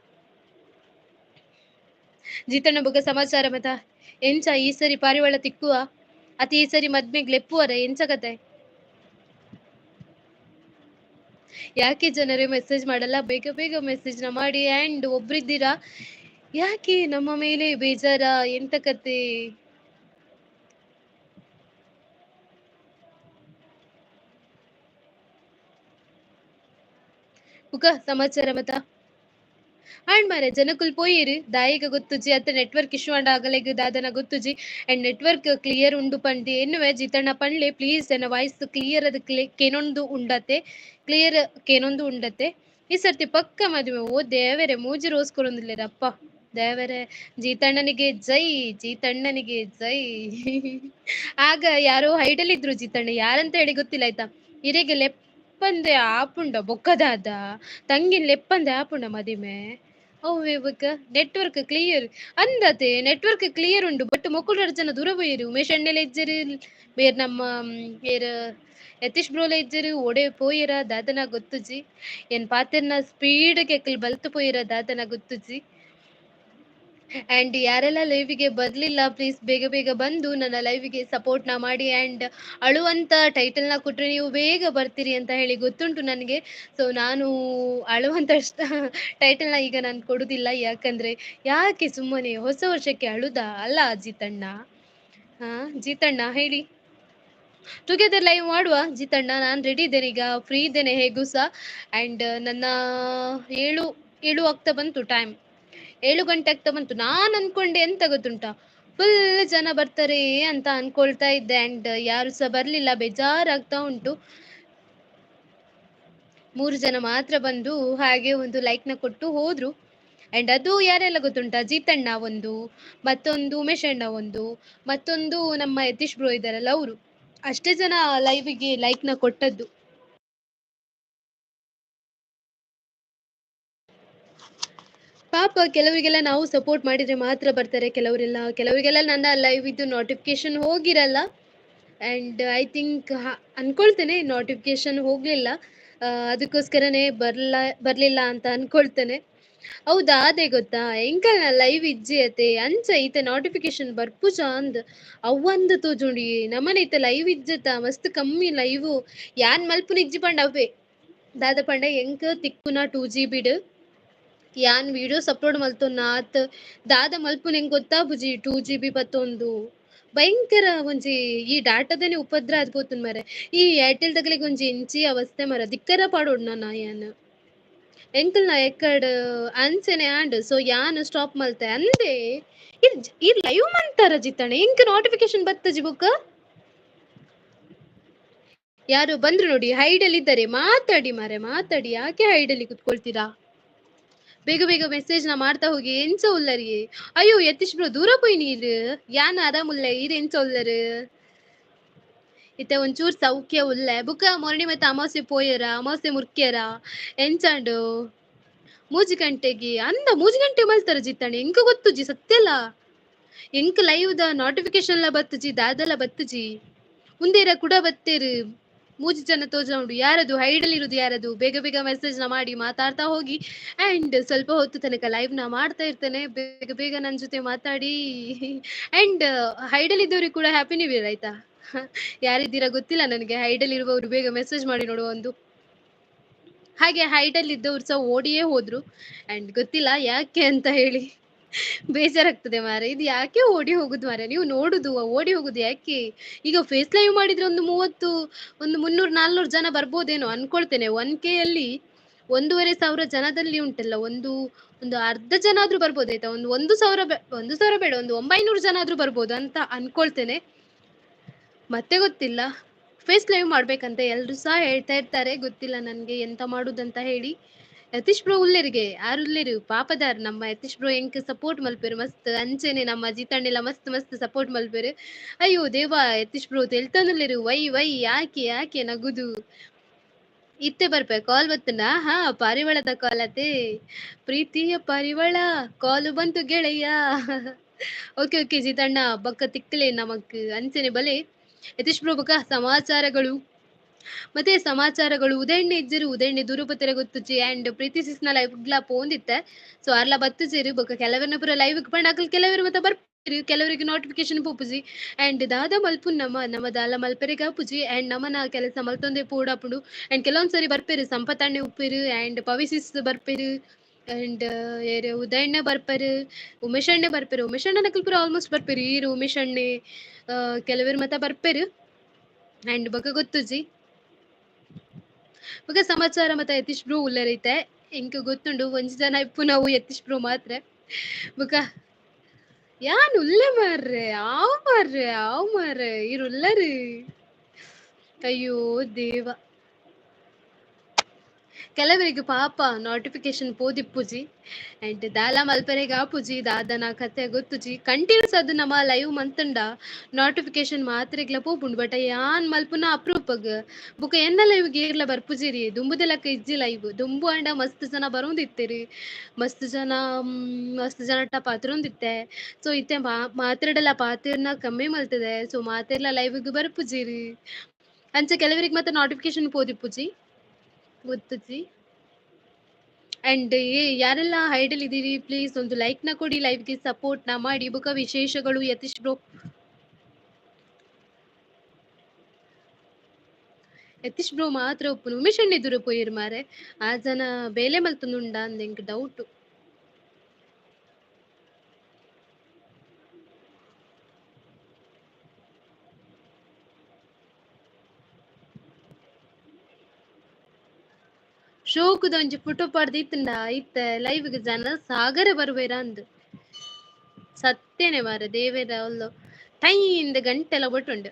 Speaker 1: ಜೀತಣ್ಣ ಬಗ್ಗೆ ಸಮಾಚಾರ ಮತ, ಎಂಚ ಈ ಸರಿ ಪಾರಿವಾಳ ತಿಕ್ಕುವ, ಅತಿ ಈ ಸರಿ ಮದ್ಮೆಗ್ ಲೆಪ್ಪುವರ, ಎಂಚ ಕತೆ? ಯಾಕೆ ಜನರೇ ಮೆಸೇಜ್ ಮಾಡಲ್ಲ, ಬೇಗ ಬೇಗ ಮೆಸೇಜ್ನ ಮಾಡಿ ಅಂಡ್ ಒಬ್ರಿದ್ದೀರಾ? ಯಾಕೆ ನಮ್ಮ ಮೇಲೆ ಬೇಜಾರ, ಎಂತ ಕತೆ? ಉಕ ಸಮಾಚಾರ ಮತ. ಆಂಡ್ ಮಾರೆ ಜನಕುಲ್ ಪೋಯಿರು, ದಾಯಿಗ ಗೊತ್ತುಜಿ, ಅತ್ತ ನೆಟ್ವರ್ಕ್ ಇಶ್ಯೂ ಅಂಡ್ ಆಗಲೆಗ್ ದಾದನ ಗೊತ್ತುಜಿ. ಅಂಡ್ ನೆಟ್ವರ್ಕ್ ಕ್ಲಿಯರ್ ಉಂಡು ಪಂಡಿ ಎನ್ನುವೆ ಜಿತಣ್ಣ ಪಂಡ್ಲಿ, ಪ್ಲೀಸ್ ನನ್ನ ವಾಯ್ಸ್ ಕ್ಲಿಯರ್ ಅದು ಕೇನೊಂದು ಉಂಡತೆ ಕ್ಲಿಯರ್ ಕೇನೊಂದು ಉಂಡತೆ ಈ ಸರ್ತಿ ಪಕ್ಕ ಮದುವೆ ಓ ದೇವರೇ, ಮೂಜಿ ರೋಸ್ ಕೊರೊಂದಿಲ್ಲೇರಪ್ಪ ದೇವರೇ, ಜೀತಣ್ಣನಿಗೆ ಜೈ ಜೀತಣ್ಣನಿಗೆ ಜೈ. ಆಗ ಯಾರೋ ಹೈಡಲ್ ಇದ್ರು ಜೀತಣ್ಣ, ಯಾರಂತ ಹೇಳಿ ಗೊತ್ತಿಲ್ಲ ಆಯ್ತಾ. ಇರೆಗೆ ಲೆಪ್ಪಂದೆ ಆಪುಂಡ, ಬೊಕ್ಕದಾದ. ತಂಗಿನ್ ಲೆಪ್ಪಂದೆ ಆಪುಂಡ ಮದಿಮೆ. ಅವು ಇವಾಗ ನೆಟ್ವರ್ಕ್ ಕ್ಲಿಯರ್ ಅಂದತೆ ನೆಟ್ವರ್ಕ್ ಕ್ಲಿಯರ್ ಉಂಡು ಬಟ್ ಮೊಕ್ಕುಲರ ಜನ ದೂರ ಬೈಯರು ಉಮೇಶ್ ಅಣ್ಣೆಲ ಇಜ್ಜರು, ಬೇರ್ ನಮ್ಮ ಬೇರ್ ಯತೀಶ್ ಬ್ರೋಲ ಇಜ್ಜರು ಒಡೆ ಪೋಯಿರ, ದಾದನ ಗೊತ್ತುಜಿ ಎನ್ ಪಾತೆರ್ನ ಸ್ಪೀಡ್ ಕೆಕ್ಕಲ್ ಬಲ್ತು ಪೋಯಿರ, ದಾದನ ಗೊತ್ತುಜಿ ಅಂಡ್ ಯಾರೆಲ್ಲ ಲೈವಿಗೆ ಬರ್ಲಿಲ್ಲ ಪ್ಲೀಸ್ ಬೇಗ ಬೇಗ ಬಂದು ನನ್ನ ಲೈವಿಗೆ ಸಪೋರ್ಟ್ನ ಮಾಡಿ ಆ್ಯಂಡ್ ಅಳುವಂಥ ಟೈಟಲ್ನ ಕೊಟ್ರೆ ನೀವು ಬೇಗ ಬರ್ತೀರಿ ಅಂತ ಹೇಳಿ ಗೊತ್ತುಂಟು ನನಗೆ. ಸೊ ನಾನು ಅಳುವಂಥ ಟೈಟಲ್ ನ ಈಗ ನಾನು ಕೊಡುದಿಲ್ಲ. ಯಾಕಂದ್ರೆ ಯಾಕೆ ಸುಮ್ಮನೆ ಹೊಸ ವರ್ಷಕ್ಕೆ ಅಳುದ? ಅಲ್ಲ ಜೀತಣ್ಣ ಹಾ, ಜೀತಣ್ಣ ಹೇಳಿ. ಟುಗೆದರ್ ಲೈವ್ ಮಾಡುವ ಜಿತಣ್ಣ, ನಾನು ರೆಡಿ ಇದ್ದೇನೆ. ಈಗ ಫ್ರೀ ಇದ್ದೇನೆ ಹೇಗೂ ಸಹ. ಆ್ಯಂಡ್ ನನ್ನ ಏಳು ಏಳು ಆಗ್ತಾ ಬಂತು ಟೈಮ್ ಏಳು ಗಂಟೆ ಆಗ್ತಾ ಬಂತು. ನಾನು ಅನ್ಕೊಂಡೆ ಎಂತ ಗೊತ್ತುಂಟ? ಫುಲ್ ಜನ ಬರ್ತಾರೆ ಅಂತ ಅನ್ಕೊಳ್ತಾ ಇದ್ದೆ ಅಂಡ್ ಯಾರು ಸಹ ಬರ್ಲಿಲ್ಲ, ಬೇಜಾರಾಗ್ತಾ ಉಂಟು. ಮೂರು ಜನ ಮಾತ್ರ ಬಂದು ಹಾಗೆ ಒಂದು ಲೈಕ್ನ ಕೊಟ್ಟು ಹೋದ್ರು. ಅಂಡ್ ಅದು ಯಾರೆಲ್ಲ ಗೊತ್ತುಂಟಾ? ಜೀತಣ್ಣ ಒಂದು, ಮತ್ತೊಂದು ಉಮೇಶ್ ಅಣ್ಣ ಒಂದು, ಮತ್ತೊಂದು ನಮ್ಮ ಯತೀಶ್ ಬ್ರೋ ಇದಾರಲ್ಲ ಅವರು. ಅಷ್ಟೇ ಜನ ಲೈವಿಗೆ ಲೈಕ್ನ ಕೊಟ್ಟದ್ದು. ಪಾಪ ಕೆಲವರಿಗೆಲ್ಲ ನಾವು ಸಪೋರ್ಟ್ ಮಾಡಿದ್ರೆ ಮಾತ್ರ ಬರ್ತಾರೆ. ಕೆಲವರೆಲ್ಲ, ಕೆಲವರಿಗೆಲ್ಲ ನನ್ನ ಲೈವ್ ಇದ್ದು ನೋಟಿಫಿಕೇಶನ್ ಹೋಗಿರಲ್ಲ. ಆ್ಯಂಡ್ ಐ ಥಿಂಕ್ ಅನ್ಕೊಳ್ತೇನೆ ನೋಟಿಫಿಕೇಶನ್ ಹೋಗಲಿಲ್ಲ. ಅದಕ್ಕೋಸ್ಕರನೇ ಬರಲ್ಲ ಬರಲಿಲ್ಲ ಅಂತ ಅನ್ಕೊಳ್ತೇನೆ. ಹೌದಾ, ಅದೇ ಗೊತ್ತಾ? ಎಂಕಲ್ನ ಲೈವ್ ಇಜ್ಜಿ ಅಂಚ ಈತ ನೋಟಿಫಿಕೇಶನ್ ಬರ್ಪುಜ ಅಂದ್ ಅವಂದ ತೋಜುಂಡಿ ನಮ್ಮನೆ ಈತ ಲೈವ್ ಇಜ್ಜತ ಮಸ್ತ್ ಕಮ್ಮಿ ಲೈವ್ ಯಾನ್ ಮಲ್ಪುನ ಇಜ್ಜಿ ಪಂಡ ಅವೇ ದಾದ ಪಂಡ, ಎಂಕ, ತಿಕ್ಕುನ ಟೂ ಜಿ ಬಿಡ್. ಯಾನ್ ವಿಡಿಯೋಸ್ ಅಪ್ಲೋಡ್ ಮಲ್ತೊನ್ ಆತ್ ದಾದ ಮಲ್ಪುನ್ ಹೆಂಗ್ ಗೊತ್ತಾ ಬುಜಿ ಟೂ ಜಿ ಬಿ ಬತ್ತೊಂದು ಭಯಂಕರ ಒಂಜಿ, ಈ ಡಾಟಾದನೆ ಉಪದ್ರ ಆದ್ಬೋತುನ್ ಮರೆ. ಈ ಏರ್ಟೆಲ್ ತಗಲಿಗೆ ಒಂಜಿ ಇಂಚಿ ಅವಸ್ಥೆ ಮರ. ದಿಕ್ಕರ ಪಾಡೋಡ್ ನಾ ಯಾನ್ ಎಂಕಲ್ನ ಎಕ್ಕಡ್ ಅಂಚೆನೆ ಆಂಡ್ ಸೊ ಯಾನ್ ಸ್ಟಾಪ್ ಮಲ್ತೆ ಅಂದೆ ಈ ಲೈವ್ ಮಂತಾರ ಜಿತಾಣೆ. ಎಂಕ್ ನೋಟಿಫಿಕೇಶನ್ ಬತ್ತಜಿ ಬುಕ್ಕ ಯಾರು ಬಂದ್ರು ನೋಡಿ ಹೈಡಲ್ಲಿ ಇದ್ದಾರೆ ಮಾತಾಡಿ ಮಾರೆ, ಮಾತಾಡಿ. ಯಾಕೆ ಹೈಡಲ್ಲಿ ಕುತ್ಕೊಳ್ತೀರಾ? ಬೇಗ ಬೇಗ ಮೆಸೇಜ್ನ ಮಾಡ್ತಾ ಹೋಗಿ ಎಂಚ ಉಲ್ಲರಿ ಅಯ್ಯೋ ಯತೀಶ್ ಬ್ರೋ ದೂರ ಪೋಯ್ ನೀರು ಯಾನ್ ಆರಾಮುಲ್ಲ ಎಂಚ ಉಲ್ಲರ್ ಇತ್ತೆ ಒಂಚೂರ್ ಸೌಖ್ಯ ಉಲ್ಲೆ. ಬುಕ್ಕ ಮೊರಣಿ ಮತ್ತೆ ಅಮಾವಾಸ್ಯೆ ಪೋಯರ ಅಮಾವಾಸ್ಯೆ ಮುರ್ಕ್ಯರ. ಎಂಚಾಂಡು ಮೂಜಿ ಗಂಟೆಗೆ, ಅಂದ ಮೂಜಿ ಗಂಟೆ ಮಲ್ತಾರ ಜಿತ್ತಾಣೆ ಎಂಕ ಗೊತ್ತು ಜಿ ಸತ್ಯಲ್ಲ ಎಂಕ ಲೈವ್ ದ ನೋಟಿಫಿಕೇಶನ್ ಲ ಬತ್ತುಜಿ ದಾದಲ ಬತ್ತುಜಿ ಮುಂದೇರ ಕೂಡ ಬತ್ತೇರು. ಮೂಜಿ ಜನ ತೋಜ ಉಂಟು ಯಾರದು ಹೈಡಲ್ ಇರುದು ಯಾರದು? ಬೇಗ ಬೇಗ ಮೆಸೇಜ್ನ ಮಾಡಿ ಮಾತಾಡ್ತಾ ಹೋಗಿ. ಅಂಡ್ ಸ್ವಲ್ಪ ಹೊತ್ತು ತನಕ ಲೈವ್ನ ಮಾಡ್ತಾ ಇರ್ತೇನೆ. ಬೇಗ ಬೇಗ ನನ್ನ ಜೊತೆ ಮಾತಾಡಿ. ಅಂಡ್ ಹೈಡಲ್ ಇದ್ದವ್ರಿಗೆ ಕೂಡ ಹ್ಯಾಪಿ ನ್ಯೂ ಇಯರ್ ಆಯ್ತಾ? ಯಾರಿದ್ದೀರಾ ಗೊತ್ತಿಲ್ಲ ನನಗೆ. ಹೈಡಲ್ ಇರುವವರು ಬೇಗ ಮೆಸೇಜ್ ಮಾಡಿ ನೋಡುವ ಒಂದು. ಹಾಗೆ ಹೈಡಲ್ ಇದ್ದವ್ರು ಸಹ ಓಡಿಯೇ ಹೋದ್ರು. ಅಂಡ್ ಗೊತ್ತಿಲ್ಲ ಯಾಕೆ ಅಂತ ಹೇಳಿ. ಬೇಜಾರಾಗ್ತದೆ ಮಾರೆ ಇದು ಯಾಕೆ ಓಡಿ ಹೋಗುದು ಮಾರೆ ನೀವು ನೋಡುದು, ಓಡಿ ಹೋಗುದು ಯಾಕೆ? ಈಗ ಫೇಸ್ ಲೈವ್ ಮಾಡಿದ್ರೆ ಒಂದು ಮೂವತ್ತು, ಒಂದು ಮುನ್ನೂರು, ನಾಲ್ನೂರು ಜನ ಬರ್ಬೋದೇನೋ ಅನ್ಕೊಳ್ತೇನೆ. ಒನ್ ಕೆ ಅಲ್ಲಿ ಒಂದೂವರೆ ಸಾವಿರ ಜನದಲ್ಲಿ ಉಂಟಲ್ಲ, ಒಂದು ಒಂದು ಅರ್ಧ ಜನ ಆದ್ರೂ ಬರ್ಬೋದು ಆಯ್ತಾ? ಒಂದು ಒಂದು ಸಾವಿರ ಒಂದು ಸಾವಿರ ಬೇಡ, ಒಂದು ಒಂಬೈನೂರು ಜನ ಆದ್ರೂ ಬರ್ಬೋದು ಅಂತ ಅನ್ಕೊಳ್ತೇನೆ. ಮತ್ತೆ ಗೊತ್ತಿಲ್ಲ. ಫೇಸ್ ಲೈವ್ ಮಾಡ್ಬೇಕಂತ ಎಲ್ರು ಸಹ ಹೇಳ್ತಾ ಇರ್ತಾರೆ. ಗೊತ್ತಿಲ್ಲ ನನ್ಗೆ ಎಂತ ಮಾಡುದಂತ ಹೇಳಿ. ಯತೀಶ್ ಬ್ರೋ ಉಲ್ಲೇರಿಗೆ ಯಾರು ಉಲ್ಲೇರು ಪಾಪದಾರ್, ನಮ್ಮ ಯತೀಶ್ ಬ್ರೋ ಎಂಕ್ ಸಪೋರ್ಟ್ ಮಲ್ಪೇರು? ಮಸ್ತ್ ಅಂಚೆನೆ ನಮ್ಮ ಜೀತಣ್ಣೆಲ್ಲ ಮಸ್ತ್ ಮಸ್ತ್ ಸಪೋರ್ಟ್ ಮಲ್ಪೇರು. ಅಯ್ಯೋ ದೇವಾ ಯತೀಶ್ ಬ್ರೋ ತೆಲ್ತಾನುಲ್ಲೇರು ವೈ ವೈ, ಯಾಕೆ ಯಾಕೆ ನಗುದು? ಇತ್ತೆ ಬರ್ಪೆ, ಕಾಲ್ ಬತ್ತನ? ಹಾ, ಪಾರಿವಾಳದ ಕಾಲ್ ಅತೆ ಪ್ರೀತಿಯ ಪಾರಿವಾಳ, ಕಾಲು ಬಂತು ಗೆಳೆಯ. ಓಕೆ ಓಕೆ, ಜೀತಣ್ಣ, ಬಕ್ಕ ತಿಕ್ಕಲೆ ನಮಕ್ ಅಂಚೆನೆ ಬಲೆ. ಯತೀಶ್ ಬ್ರೋ ಬಕ್ಕ ಸಮಾಚಾರಗಳು. ಮತ್ತೆ ಸಮಾಚಾರಗಳು ಉದಯಣ್ಣೆ ಇಜ್ಜರು ಉದಯಣ್ಣೆ ದೂರಪತ್ತರ ಗೊತ್ತುಜಿ ಅಂಡ್ ಪ್ರೀತಿ ಸಿಸ್ನ ಲೈವ್ ಗ್ಲಾ ಪೋಂದಿತ್ತೆ. ಸೊ ಅರ್ಲ ಬತ್ತುಜಿರು ಬೊಕ ಕೆಲವರನ್ನ ಪೂರ ಲೈವ್ ಪಂಡ ಅಕಲ್ ಕೆಲವರು ಮತ್ತೆ ಬರ್ಪಿರಿ ಕೆಲವರಿಗೆ ನೋಟಿಫಿಕೇಶನ್ ಪೂಪುಜಿ ಅಂಡ್ ದಾದ ಮಲ್ಪು ನಮ್ಮ ನಮ್ಮ ದಾಲ ಮಲ್ಪೆರೆ ಗಾಪುಜಿ ಅಂಡ್ ನಮ್ಮನ ಕೆಲಸ ಮಲ್ತೊಂದೆ ಪೂಡಾಪುಡು ಅಂಡ್ ಕೆಲವೊಂದ್ ಸರಿ ಬರ್ಪೇರು, ಸಂಪತ್ತಣ್ಣೆ ಉಪ್ಪಿರು. ಅಂಡ್ ಪವಿಸಿಸ್ ಬರ್ಪೇರು. ಅಂಡ್ ಏರು ಉದಯಣ್ಣ ಬರ್ಪೇರು ಉಮೇಶ್ ಅಣ್ಣೆ ಬರ್ಪೇರು. ಉಮೇಶ್ ಅಣ್ಣ ನಕಲ್ ಪೂರ ಆಲ್ಮೋಸ್ಟ್ ಬರ್ಪೇರು ಈರು ಉಮೇಶ್ ಅಣ್ಣೆ ಕೆಲವರು ಮತ್ತೆ ಬರ್ಪೇರು. ಅಂಡ್ ಬೊಕ ಗೊತ್ತುಜಿ ಬೊಕ ಸಮಾಚಾರ ಮತ್ತೆ ಯತೀಶ್ ಬ್ರೋ ಉಲ್ಲರೈತೆ ಇಂಕ ಗೊತ್ತುಂಡು, ಒಂಜಿ ಜನ ಇಪ್ಪು ನಾವು ಯತೀಶ್ ಬ್ರೋ ಮಾತ್ರ. ಬುಕ, ಯಾನ್ ಉಲ್ಲೆ ಮಾರ್ರೆ ಆವ್ ಮಾರ್ರೆ ಆವ್ ಮಾರ್ರೆ ಇರ್ ಅಯ್ಯೋ ದೇವ. ಕೆಲವರಿಗೆ ಪಾಪ ನೋಟಿಫಿಕೇಶನ್ ಪೋದಿಪ್ಪುಜಿ ಅಂಡ್ ದಾಲ ಮಲ್ಪರೆಗೆ ಆಪುಜಿ ದಾದನ ಕತೆ ಗೊತ್ತುಜಿ. ಕಂಟಿನ್ಯೂಸ್ ಅದು ನಮ್ಮ ಲೈವ್ ಮಂತಂಡ ನೋಟಿಫಿಕೇಶನ್ ಮಾತ್ರೆಗ್ಲ ಪೋಪುಂಡು ಬಟ್ ಯಾನ್ ಮಲ್ಪುನ ಅಪ್ರೂಪಗ್. ಬುಕ ಎನ್ನ ಲೈವ್ ಗೇರ್ಲ ಬರ್ಪುಜಿರಿ. ದುಂಬುದಲಕ್ಕ ಇಜ್ಜಿ ಲೈವ್ ದುಂಬು ಅಂಡ ಮಸ್ತ್ ಜನ ಬರೋಂದಿತ್ತೆರಿ. ಮಸ್ತ್ ಜನ ಮಸ್ತ್ ಜನ ಟ ಪಾತ್ರೊಂದಿತ್ತೆ. ಸೊ ಇತ್ತೆ ಮಾ ಮಾತಾಡಲ್ಲ ಪಾತ್ರನ ಕಮ್ಮಿ ಮಲ್ತದೆ. ಸೊ ಮಾತೆರ್ಲ ಲೈವ್ಗೆ ಬರ್ಪುಜಿರಿ. ಅಂಚೆ ಕೆಲವರಿಗೆ ಮತ್ತೆ ನೋಟಿಫಿಕೇಶನ್ ಪೋದಿಪ್ಪುಜಿ ಗೊತ್ತುಜಿ ಅಂಡ್ ಯಾರೆಲ್ಲ ಹೈಡಲ್ ಇದ್ದೀರಿ ಪ್ಲೀಸ್ ಒಂದು ಲೈಕ್ನ ಕೊಡಿ ಲೈವ್ಗೆ ಸಪೋರ್ಟ್ನ ಮಾಡಿ ಬುಕ ವಿಶೇಷಗಳು ಯತೀಶ್ ಬ್ರೋ ಯತೀಶ್ ಬ್ರೋ ಮಾತ್ರ ಉಪ್ಪು ಉಮೇಶ್ ಅಣ್ಣ ಎದುರು ಪೋಯಿರ್ ಮಾರೆ. ಆ ಜನ ಬೇಲೆ ಮಲ್ತೊಂದುಂಡ ಎಂಕ್ ಡೌಟ್ ಶೋಕುದ ಒಂಜಿ ಫೋಟೋ ಪಾಡ್ದು ಇತ್ತಂಡ ಇತ್ತ ಲೈವ್ಗೆ ಜನ ಸಾಗರ ಬರ್ಬೇರ ಅಂದ್. ಸತ್ಯನೆ ಮಾರ ದೇವೆರ ಅಲ್ಲೋ ಟೈಯಿಂದ ಗಂಟೆಲ್ಲ ಒಟ್ಟುಂಡು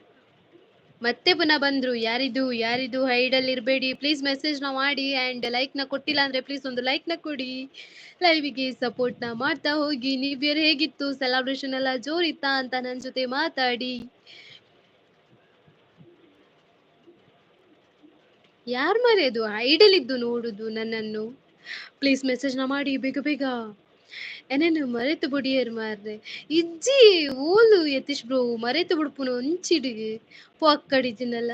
Speaker 1: ಮತ್ತೆ ಪುನಃ ಬಂದ್ರು, ಯಾರಿದು ಯಾರಿದು ಹೈಡಲ್ಲಿ ಇರಬೇಡಿ ಪ್ಲೀಸ್ ಮೆಸೇಜ್ನ ಮಾಡಿ ಅಂಡ್ ಲೈಕ್ನ ಕೊಟ್ಟಿಲ್ಲ ಅಂದ್ರೆ ಪ್ಲೀಸ್ ಒಂದು ಲೈಕ್ನ ಕೊಡಿ. ಲೈವಿಗೆ ಸಪೋರ್ಟ್ನ ಮಾಡ್ತಾ ಹೋಗಿ ನೀವ್ಯರ್ ಹೇಗಿತ್ತು? ಸೆಲೆಬ್ರೇಷನ್ ಎಲ್ಲ ಜೋರಿತ್ತಾ ಅಂತ ನನ್ ಜೊತೆ ಮಾತಾಡಿ. ಯಾರ್ ಮರೆಯದು? ಐಡಲ್ ಇದ್ದು ನೋಡುದು ನನ್ನನ್ನು. ಪ್ಲೀಸ್ ಮೆಸೇಜ್ನ ಮಾಡಿ, ಬೇಗ ಬೇಗ. ಏನೇನು ಮರೆತು ಬಿಡಿಯರ್ ಮಾರ್ರೆ ಇಜ್ಜಿ, ಓಲು ಯತೀಶ್ ಬ್ರೋ ಮರೆತು ಬಿಡ್ಪುನು ಒಂಚಿಡಿಗೆ ಕಡಿತೀನಲ್ಲ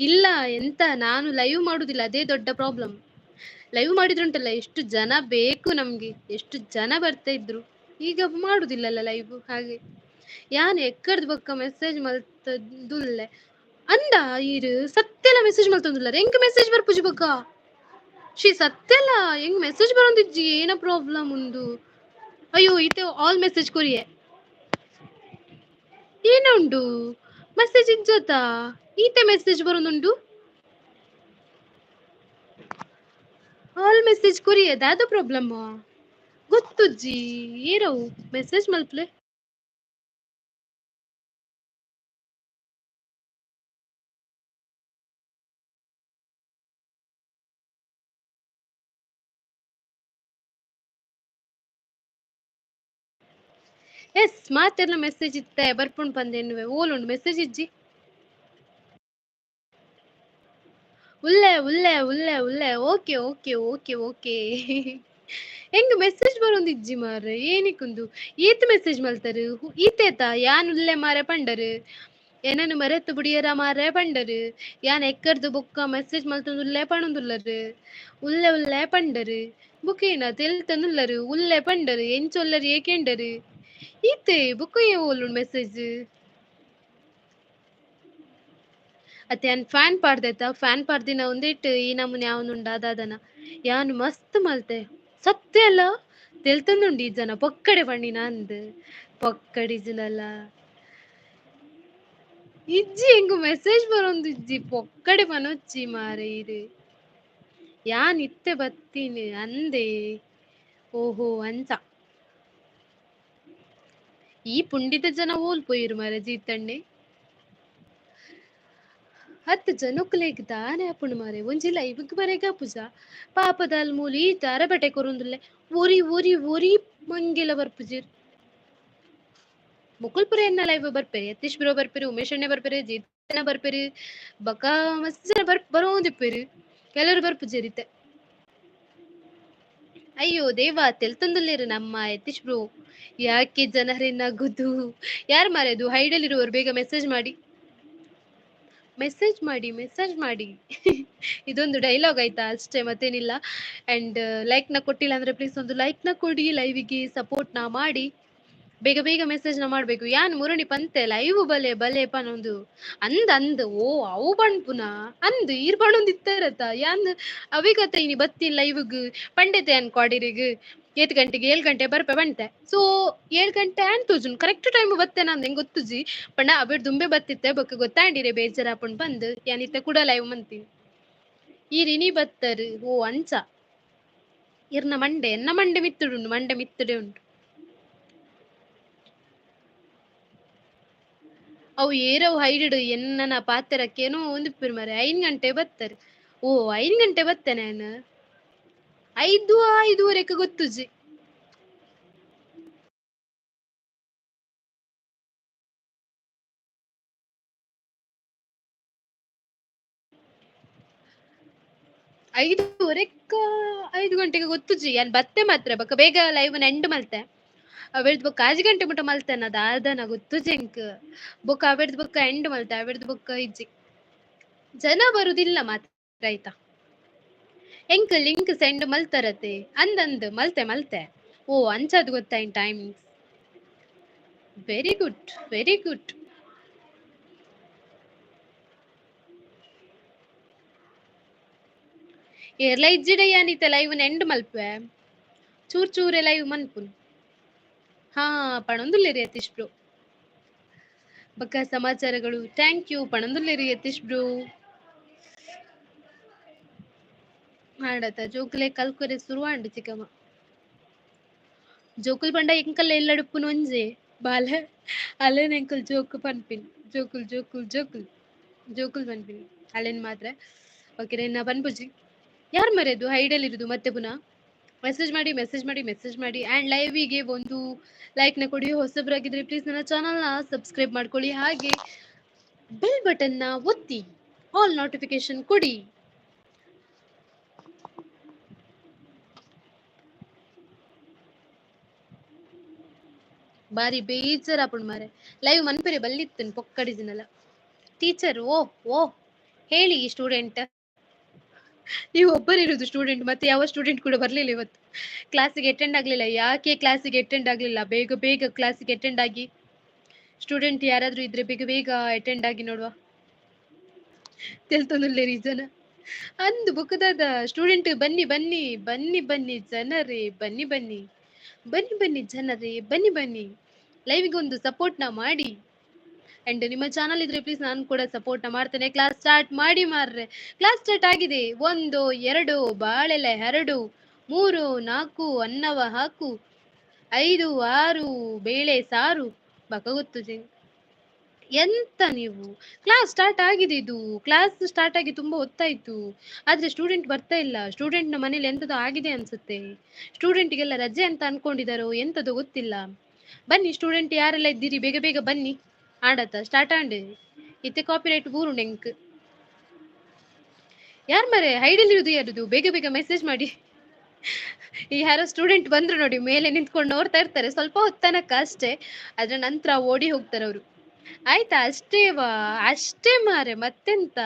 Speaker 1: ಇಲ್ಲ, ಎಂತ, ನಾನು ಲೈವ್ ಮಾಡುದಿಲ್ಲ, ಅದೇ ದೊಡ್ಡ ಪ್ರಾಬ್ಲಮ್ ಲೈವ್ ಮಾಡಿದ್ರುಂಟಲ್ಲ ಎಷ್ಟು ಜನ ಬೇಕು ನಮ್ಗೆ. ಎಷ್ಟು ಜನ ಬರ್ತಾ ಇದ್ರು. ಈಗ ಮಾಡುದಿಲ್ಲಲ್ಲ ಲೈವ್ ಹಾಗೆ. ಯಾನ್ ಎಕ್ಕಡ್ದು ಬೊಕ್ಕ ಮೆಸೇಜ್ ಮಲ್ತದುಲ್ಲೆ. ಅಂದ ಈರು ಸತ್ಯಲ ಮೆಸೇಜ್ ಮಲ್ತೊಂದುಲ್ಲಾರ ಎಂಕ್ ಮೆಸೇಜ್ ಬರ್ಪುಜಿ ಬೊಕ್ಕ ಶಿ ಸತ್ಯಲ ಎಂಗ್ ಮೆಸೇಜ್ ಬರೊಂದಿಜ್ಜಿ ಏನ ಪ್ರಾಬ್ಲಮ್ ಉಂದು ಅಯ್ಯೋ ಇತ್ತೆ ಆಲ್ ಮೆಸೇಜ್ ಕೊರಿಯೆ. ಏನುಂಡು ಮೆಸೇಜ್ ಇಜ್ಜೋತಾ ಈತೆ ಮೆಸೇಜ್ ಬರೋದುಂಡು ಆಲ್ ಮೆಸೇಜ್ ಕೊರಿಯದ ದಾದ ಪ್ರಾಬ್ಲಮ್ ಗೊತ್ತುಜ್ಜಿ ಏರವು ಮೆಸೇಜ್ ಮಲ್ಪ್ಲೆ. ಎಸ್ ಮಾತೆಲ್ಲ ಮೆಸೇಜ್ ಇತ್ತೆ ಬರ್ಪುಂಡ್ ಪಂದೆನ್ನುವೆ ಓಲುಂಡು ಮೆಸೇಜ್ ಇಜ್ಜಿ. ಉಲ್ಲೆ ಉಲ್ಲೆ ಉಲ್ಲೆ ಉಲ್ಲೆ, ಓಕೆ ಓಕೆ ಓಕೆ ಓಕೆ. ಹೆಂಗ್ ಮೆಸೇಜ್ ಬರೋಂದಿಜ್ಜಿ ಮಾರ ಏನಿಕ್ಕುಂದು ಈತ್ ಮೆಸೇಜ್ ಮಲ್ತರು ಈತೇತ? ಯಾನ್ ಉಲ್ಲೆ ಮಾರ ಪಂಡರು? ಏನನ್ನು ಮರೆತು ಬಿಡಿಯರ ಮಾರ ಪಂಡರು? ಯಾನ್ ಎಕ್ಕರ್ದು ಬೊಕ್ಕ ಮೆಸೇಜ್ ಮಲ್ತೊಂದುಲ್ಲೆ ಪಣೊಂದುಲ್ಲರು? ಉಲ್ಲೆ ಉಲ್ಲೆ ಪಂಡರು? ಬುಕೇನ ತೆಲ್ತನುಲ್ಲರು ಉಲ್ಲೆ ಪಂಡರು? ಎಂಚೊಲ್ಲರು ಏಕೆಂಡರು? ಈತೆ ಬುಕ್ಕ ಏ ಓಲು ಮೆಸೇಜ್ ಅತ್ತೆ ಯಾನ್ ಫ್ಯಾನ್ ಪಾಡ್ದೆತ ಫ್ಯಾನ್ ಪಾಡ್ದಿನ ಒಂದಿಟ್ಟು ಈ ನಮೂನೆ ಯಾವನುಂಡ ಯಾನ್ ಮಸ್ತ್ ಮಲ್ತೆ ಸತ್ಯ ಅಲ್ಲ ತೆಲ್ತಂದುಂಡು ಜನ ಪೊಕ್ಕಡೆ ಬಣ್ಣಿನ ಅಂದ್ ಪೊಕ್ಕಡಿಜನಲ್ಲ ಇಜ್ಜಿ ಹೆಂಗು ಮೆಸೇಜ್ ಬರೊಂದು ಇಜ್ಜಿ ಪೊಕ್ಕಡೆ ಪನೊಚ್ಚಿ ಮಾರೆ ಇದು ಯಾನ್ ಇತ್ತೆ ಬತ್ತೀನಿ ಅಂದೆ ಓಹೋ ಅಂಚ ಈ ಪುಂಡಿತ ಜನ ಓಲ್ಪೋಯಿರು ಮಾರೆ ಜೀತಣ್ಣೆ ಹತ್ತು ಜನಕ್ಕುಲೆಗ್ ದಾನೆ ಆಪುಂಡು ಮಾರೆ ಒಂಜಿ ಲೈವ್ಗ್ ಬರೆಗ ಪೂಜ. ಪಾಪದ ಮೂಲಿ ತಾರ ಬಟೆ ಕೊರೊಂದುಲ್ಲೆ ಒರಿ ಒರಿ ಒರಿ ಮಂಗಿಲ ಬರ್ಪುಜಿರ್. ಮುಕುಲ್ಪುರ ಎನ್ನ ಲೈವ್ ಬರ್ಪೆರೆ ಯತೀಶ್ ಬ್ರೋ ಬರ್ಪೆರು ಉಮೇಶ್ ಅಣ್ಣೆ ಬರ್ಪೆರೆ ಜೀತನ ಬರ್ಪೆರು ಬಕ ಮಸ್ತ್ ಜನ ಬರ್, ಬರೋಂದಿಪ್ಪೆರು. ಎಲ್ಲರೂ ಬರ್ಪುಜೇರಿತ್ತೆ ಅಯ್ಯೋ ದೇವ ರೀ ನಮ್ಮ ಯತೀಶ್ ಬ್ರೋ ಯಾಕೆ ಜನರೇ ನಗುದು ಯಾರು ಮಾರೇದು ಹೈಡಲ್ಲಿರುವವರು ಬೇಗ ಮೆಸೇಜ್ ಮಾಡಿ. ಮೆಸೇಜ್ ಮಾಡಿ ಮೆಸೇಜ್ ಮಾಡಿ. ಇದೊಂದು ಡೈಲಾಗ್ ಆಯ್ತಾ? ಅಷ್ಟೇ, ಮತ್ತೇನಿಲ್ಲ. ಅಂಡ್ ಲೈಕ್ನ ಕೊಟ್ಟಿಲ್ಲ ಅಂದ್ರೆ ಪ್ಲೀಸ್ ಒಂದು ಲೈಕ್ನ ಕೊಡಿ ಲೈವಿಗೆ ಸಪೋರ್ಟ್ನ ಮಾಡಿ. ಬೇಗ ಬೇಗ ಮೆಸೇಜ್ನ ಮಾಡ್ಬೇಕು. ಯಾನ್ ಮುರಣಿ ಪಂತೆ, ಲೈವ್ ಬಲೆ ಬಲೆ ಪನೊಂದು. ಅಂದ್ ಅಂದ್, ಓ ಅವು ಬಣ್ಪುನ, ಅಂದ್ ಈರ್ ಬಣ್ಣೊಂದು ಇತ್ತಾರತ. ಯಾನ್ ಅವಿಗತ ಇನಿ ಬತ್ತಿ ಲೈವ್ಗ್ ಪಂಡಿತೆ ಅನ್ಕೊಡಿರಿಗ್ ಏತ್ ಗಂಟೆಗೆ ಏಳ್ ಗಂಟೆ ಬರ್ಪೆ ಬಂತೆ ಸೊ ಏಳ್ ಗಂಟೆ ಆನ್ ತೋಜುನ್. ಕರೆಕ್ಟ್ ಟೈಮ್ ಬತ್ತೆ ನಾನು ಹೆಂಗ್ ಗೊತ್ತುಜಿ? ಪಂಡ ಅಬೇಡ್ ದುಂಬೆ ಬತ್ತಿತ್ತೆ, ಬೊಕ್ಕ ಗೊತ್ತಾಂಡಿರೆ ಬೇಜಾರ್ ಹಾಪುಂಡ್ ಬಂದ್. ಯಾನಿತ್ತೆ ಕೂಡ ಲೈವ್ ಮಂತೀನಿ ಈ ರಿನಿ ಬತ್ತರ್, ಓ ಅಂಚ. ಇರ್ನ ಮಂಡೆ, ಎನ್ನ ಮಂಡೆ ಮಿತ್ತುಡುಂಡು, ಮಂಡೆ ಮಿತ್ತುಡೆ ಉಂಟು ಅವು ಏರವು ಹೈಡಿಡು ಎನ್ನನ ಪಾತೆರಕ್ಕೇನೋ ಒಂದು ಮರೆ ಐನ್ ಗಂಟೆ ಬತ್ತರು. ಓ ಐನ್ ಗಂಟೆ ಬತ್ತೆ ನಾನು ಐದು, ಐದುವರೆಗೆ ಗೊತ್ತುಜಿ ಐದುವರೆಕ್ಕ ಐದು ಗಂಟೆಗೆ ಗೊತ್ತುಜಿ ಏನ್ ಬತ್ತೆ ಮಾತ್ರ ಬಕ ಬೇಗ ಲೈವ್ ಎಂಡ್ ಮಲ್ತೆ ಅವೆಡ್ದು ಬೊಕ್ಕ ಆಜಿ ಗಂಟೆ ಮುಟ್ಟ ಮಲ್ತೆನ ದಾದನ ಗೊತ್ತುಜಿ ಎಂಕ್ ಬೊಕ ಅವೆಡ್ದ್ ಬೊಕ್ಕ ಎಂಡ್ ಮಲ್ತೆ ಅವೆಡ್ದ್ ಬೊಕ್ಕ ಇಜ್ಜಿ. ಜನ ಬರುದಿಲ್ಲ ಮಾತ್ರ ಆಯ್ತಾ? ಎಂಕ್ ಲಿಂಕ್ ಸೆಂಡ್ ಮಲ್ತರತೆ? ಅಂದಂದ್ ಮಲ್ತೆ ಮಲ್ತೆ. ಓ, ಅಂಚದ್ ಗೊತ್ತಾಯಿನ್ timings? Very good very good. ಏರ್ಲ ಇಜ್ಜಿಡಯ್ಯ ನೀತೆ ಲೈವ್ ಎಂಡ್ ಮಲ್ಪೆ? ಚೂರ್ ಚೂರೆ ಲೈವ್ ಮನ್ಪುನ್. ಹಾ, ಪಣಂದುಲ್ಲೇರಿ ಯತೀಶ್ ಬ್ರೋ. ಬಕ್ಕ ಸಮಾಚಾರಗಳು. ಥ್ಯಾಂಕ್ ಯು ಪಣಂದುಲ್ಲೇರಿ ಯತೀಶ್ ಬ್ರೋ. ಮಾಡತ್ತ ಜೋಕುಲೆ ಕಲ್ಕೊರೆ ಸುರುವಾಂಡು ಚಿಕ್ಕಮ್ಮ. ಜೋಕುಲ್ ಪಂಡ ಎಂಕಲ್ಲ ಎಲ್ಲಡುಪ್ಪು ನೊಂಜೆ. ಬಾಲ, ಅಲೆನ್ ಎಂಕಲ್ ಜೋಕು ಪನ್ಪಿನ್. ಜೋಕುಲ್ ಜೋಕುಲ್ ಜೋಕುಲ್. ಜೋಕುಲ್ ಪನ್ಪಿನ್. ಅಲ್ಲೇನ್ ಮಾತ್ರ. ಓಕೆ ನಾ ಪನ್ಪುಜಿ. ಯಾರು ಮರೆಯದು? ಹೈಡಲ್ಲಿರುದು ಮತ್ತೆ ಪುನಃ? ಮೆಸೇಜ್ ಮಾಡಿ ಮೆಸೇಜ್ ಮಾಡಿ ಮೆಸೇಜ್ ಮಾಡಿ ಆ್ಯಂಡ್ ಲೈವಿಗೆ ಒಂದು ಲೈಕ್ನ ಕೊಡಿ. ಹೊಸಬರಾಗಿದ್ರೆ ಪ್ಲೀಸ್ ನನ್ನ ಚಾನಲ್ನ ಸಬ್ಸ್ಕ್ರೈಬ್ ಮಾಡ್ಕೊಳ್ಳಿ. ಹಾಗೆ ಬೆಲ್ ಬಟನ್ನ ಒತ್ತಿ. ಆಲ್ ನೋಟಿಫಿಕೇಶನ್ ಕೊಡಿ. ಬಾರಿ ಬೇಜಾರ್ ಆಪುಂಡು ಮಾರೆ ಲೈವ್ ಮನ್ಪೇರಿ ಬಲ್ಲಿತ್ತನ್ ಪೊಕ್ಕಡಿದಿನಲ್ಲ ಟೀಚರ್ ಓ ಓ, ಹೇಳಿ ಸ್ಟೂಡೆಂಟ್ ನೀವು ಒಬ್ಬರಿರುವುದು ಸ್ಟೂಡೆಂಟ್ ಮತ್ತೆ ಯಾವ ಸ್ಟೂಡೆಂಟ್ ಕೂಡ ಬರ್ಲಿಲ್ಲ ಇವತ್ತು. ಕ್ಲಾಸಿಗೆ ಅಟೆಂಡ್ ಆಗ್ಲಿಲ್ಲ, ಯಾಕೆ ಕ್ಲಾಸಿಗೆ ಅಟೆಂಡ್ ಆಗ್ಲಿಲ್ಲ? ಬೇಗ ಬೇಗ ಕ್ಲಾಸಿಗೆ ಅಟೆಂಡ್ ಆಗಿ. ಸ್ಟೂಡೆಂಟ್ ಯಾರಾದ್ರೂ ಇದ್ರೆ ಬೇಗ ಬೇಗ ಅಟೆಂಡ್ ಆಗಿ ನೋಡುವ. ತೆಲ್ತೊಂದುಲ್ಲೆ ರೀಸನ್ ಅಂದು ಬುಕ್ಕದಾದ ಸ್ಟೂಡೆಂಟ್ ಬನ್ನಿ ಬನ್ನಿ ಬನ್ನಿ ಬನ್ನಿ ಜನರೇ, ಬನ್ನಿ ಬನ್ನಿ. ಬನ್ನಿ ಬನ್ನಿ ಜನರೇ, ಬನ್ನಿ ಬನ್ನಿ. ಲೈವ್ಗೆ ಒಂದು ಸಪೋರ್ಟ್ನ ಮಾಡಿ. ಅಂಡ್ ನಿಮ್ಮ ಚಾನಲ್ ಇದ್ರೆ ಪ್ಲೀಸ್ ನಾನು ಕೂಡ ಸಪೋರ್ಟ್ ಮಾಡ್ತೇನೆ. ಕ್ಲಾಸ್ ಸ್ಟಾರ್ಟ್ ಮಾಡಿ ಮಾರ್ರೆ. ಕ್ಲಾಸ್ ಸ್ಟಾರ್ಟ್ ಆಗಿದೆ. ಒಂದು, ಎರಡು, ಬಾಳೆಲೆ ಎರಡು, ಮೂರು, ನಾಲ್ಕು, ಅನ್ನವ ಹಾಕು, ಐದು, ಆರು, ಬೇಳೆ ಸಾರು. ಬಕ ಗೊತ್ತು ಎಂತ ನೀವು? ಕ್ಲಾಸ್ ಸ್ಟಾರ್ಟ್ ಆಗಿದೆ ಇದು. ಕ್ಲಾಸ್ ಸ್ಟಾರ್ಟ್ ಆಗಿ ತುಂಬಾ ಹೊತ್ತಾಯ್ತು. ಆದ್ರೆ ಸ್ಟೂಡೆಂಟ್ ಬರ್ತಾ ಇಲ್ಲ. ಸ್ಟೂಡೆಂಟ್ನ ಮನೇಲಿ ಎಂತದೋ ಆಗಿದೆ ಅನ್ಸುತ್ತೆ. ಸ್ಟೂಡೆಂಟ್ಗೆಲ್ಲ ರಜೆ ಅಂತ ಅನ್ಕೊಂಡಿದಾರೋ ಎಂತದೋ ಗೊತ್ತಿಲ್ಲ. ಬನ್ನಿ ಸ್ಟೂಡೆಂಟ್ ಯಾರೆಲ್ಲ ಇದ್ದೀರಿ? ಬೇಗ ಬೇಗ ಬನ್ನಿ. ಆಡತ್ತ ಸ್ಟಾರ್ಟ್ ಆಂಡೆ. ಇತ್ತೆ ಕಾಪಿರೈಟ್ ಬೂರು ನೆಂಕ್. ಯಾರ್ ಮರೆ ಹೈಡಲ್ ಇರುದು ಯಾರುದು? ಬೇಗ ಬೇಗ ಮೆಸೇಜ್ ಮಾಡಿ. ಯಾರೋ ಸ್ಟೂಡೆಂಟ್ ಬಂದ್ರು ನೋಡಿ, ಮೇಲೆ ನಿಂತ್ಕೊಂಡು ನೋಡ್ತಾ ಇರ್ತಾರೆ. ಸ್ವಲ್ಪ ಹೊತ್ತನಕ ಅಷ್ಟೇ ಅದ್ರ ನಂತರ ಓಡಿ ಹೋಗ್ತಾರೆ ಅವರು. ಆಯ್ತಾ? ಅಷ್ಟೇವಾ ಅಷ್ಟೇ ಮಾರೆ, ಮತ್ತೆಂತ?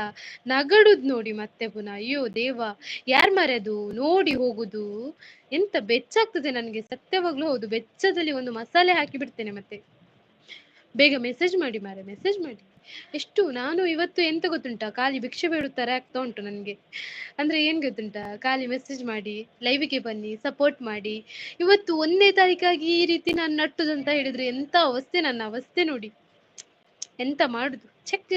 Speaker 1: ನಗಡುದ್ ನೋಡಿ ಮತ್ತೆ ಪುನಃ. ಅಯ್ಯೋ ದೇವ ಯಾರ್ ಮರೆದು ನೋಡಿ ಹೋಗುದು. ಎಂತ ಬೆಚ್ಚಾಗ್ತದೆ ನನಗೆ. ಸತ್ಯವಾಗ್ಲೂ ಹೌದು, ಬೆಚ್ಚದಲ್ಲಿ ಒಂದು ಮಸಾಲೆ ಹಾಕಿ ಬಿಡ್ತೇನೆ ಮತ್ತೆ. ಬೇಗ ಮೆಸೇಜ್ ಮಾಡಿ ಮಾರೆ ಮೆಸೇಜ್ ಮಾಡಿ. ಎಷ್ಟು, ನಾನು ಇವತ್ತು ಎಂತ ಗೊತ್ತುಂಟಾ? ಖಾಲಿ ಭಿಕ್ಷೆ ಬೇಡುತ್ತಾರೆ ಆಗ್ತಾ ಉಂಟು ನನಗೆ. ಅಂದ್ರೆ ಏನ್ ಗೊತ್ತುಂಟಾ? ಖಾಲಿ ಮೆಸೇಜ್ ಮಾಡಿ ಲೈವಿಗೆ ಬನ್ನಿ ಸಪೋರ್ಟ್ ಮಾಡಿ. ಇವತ್ತು ಒಂದನೇ ತಾರೀಕಾಗಿ ಈ ರೀತಿ ನಾನು ನಟ್ಟುದಂತ ಹೇಳಿದ್ರೆ ಎಂತ ಅವಸ್ಥೆ, ನನ್ನ ಅವಸ್ಥೆ ನೋಡಿ. ಎಂತ ಮಾಡುದು? ಚೆಕ್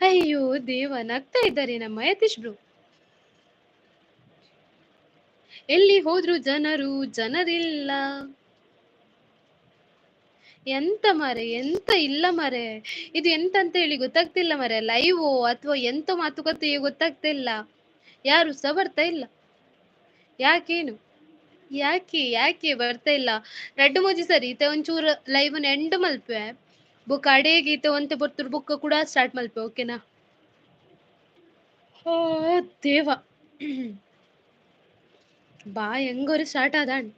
Speaker 1: ಅಯ್ಯೋ, ದೇವ, ನಗ್ತಾ ಇದ್ದಾರೆ ನಮ್ಮ ಯತೀಶ್ ಬ್ರೋ ಎಲ್ಲಿ ಹೋದ್ರು ಜನರು ಜನರಿಲ್ಲ. ಎಂತ ಮಾರೆ, ಎಂತ ಇಲ್ಲ ಮರೆ. ಇದು ಎಂತ ಅಂತ ಹೇಳಿ ಗೊತ್ತಾಗ್ತಿಲ್ಲ ಮಾರೆ. ಲೈವ್ ಅಥವಾ ಎಂತ ಮಾತುಕತೆ ಗೊತ್ತಾಗ್ತಿಲ್ಲ. ಯಾರು ಸಹ ಬರ್ತಾ ಇಲ್ಲ. ಯಾಕೇನು? ಯಾಕೆ ಯಾಕೆ ಬರ್ತಾ ಇಲ್ಲ? ರೆಡ್ ಮೋಜಿ ಸರಿ, ಈತ ಒಂಚೂರು ಲೈವ್ ಎಂಡ್ ಮಲ್ಪೆ ಬುಕ್ ಅಡೆಗೆ ಈತ ಒಂತೆ ಬರ್ತಿರ್ ಬುಕ್ ಕೂಡ ಸ್ಟಾರ್ಟ್ ಮಲ್ಪೆ ಓಕೆನಾ ದೇವ. ಬಾ ಹೆಂಗೋರು ಸ್ಟಾರ್ಟ್ ಆದಾಣ್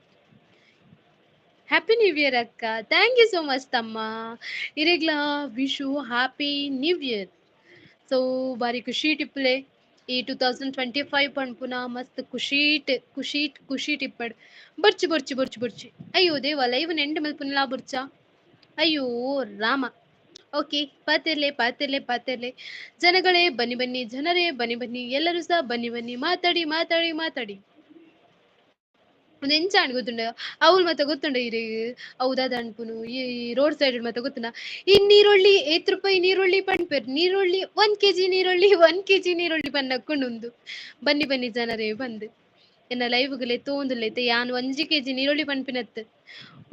Speaker 1: ಹ್ಯಾಪಿ ನ್ಯೂ ಇಯರ್ ಅಕ್ಕ. ಥ್ಯಾಂಕ್ ಯು ಸೋ ಮಚ್ ತಮ್ಮ. ಇರೆಗ್ಲ Vishu happy new year so ಭಾರಿ ಖುಷಿ ಟಿಪ್ಪಲೆ ಈ two thousand twenty five point ಪುನಃ ಮಸ್ತ್ ಖುಷಿ ಖುಷೀಟ್ ಖುಷಿ ಟಿಪ್ಪಡ್ ಬರ್ಚಿ ಬರ್ಚಿ ಬರ್ಚಿ ಬರ್ಚಿ. ಅಯ್ಯೋ ದೇವ ಲೈವ್ ನೆಂಡ್ ಮೇಲೆ ಪುನಃ ಬರ್ಚಾ? ಅಯ್ಯೋ, ರಾಮ. ಓಕೆ ಪಾತಿರ್ಲೆ ಪಾತಿರ್ಲೆ ಪಾತಿರ್ಲೆ. ಜನಗಳೇ, ಬನ್ನಿ ಬನ್ನಿ, ಜನರೇ, ಬನ್ನಿ ಬನ್ನಿ. ಎಲ್ಲರೂ ಸಹ ಬನ್ನಿ ಬನ್ನಿ. ಮಾತಾಡಿ ಮಾತಾಡಿ ಮಾತಾಡಿ. ಒಂದು ಅಣ್ಣ ಗೊತ್ತುಂಡ ಅವ್ಲು ಮತ್ತೆ ಗೊತ್ತುಂಡ ಇರಿ, ಹೌದಾದ ಅನ್ಪುನು ಈ ರೋಡ್ ಸೈಡ್ ಮತ್ತೆ ಗೊತ್ತುಂಡ ಈ ನೀರುಳ್ಳಿ ಏತ್ ರೂಪಾಯಿ ನೀರುಳ್ಳಿ ಪಂಡ್ಪೇರ್ ನೀರುಳ್ಳಿ ಒಂದ್ ಕೆಜಿ ನೀರುಳ್ಳಿ, ಒಂದ್ ಕೆಜಿ ನೀರುಳ್ಳಿ ಉಂದು. ಬನ್ನಿ ಬನ್ನಿ ಜನರೇ, ಬಂದು. ಎನ್ನ ಲೈವ್ಗಲೇ ತೋಂದುಲೈತೆ ಯಾನ್ ಒಂಜಿ ಕೆಜಿ ನೀರುಳ್ಳಿ ಪನ್ಪಿನತ್ತ್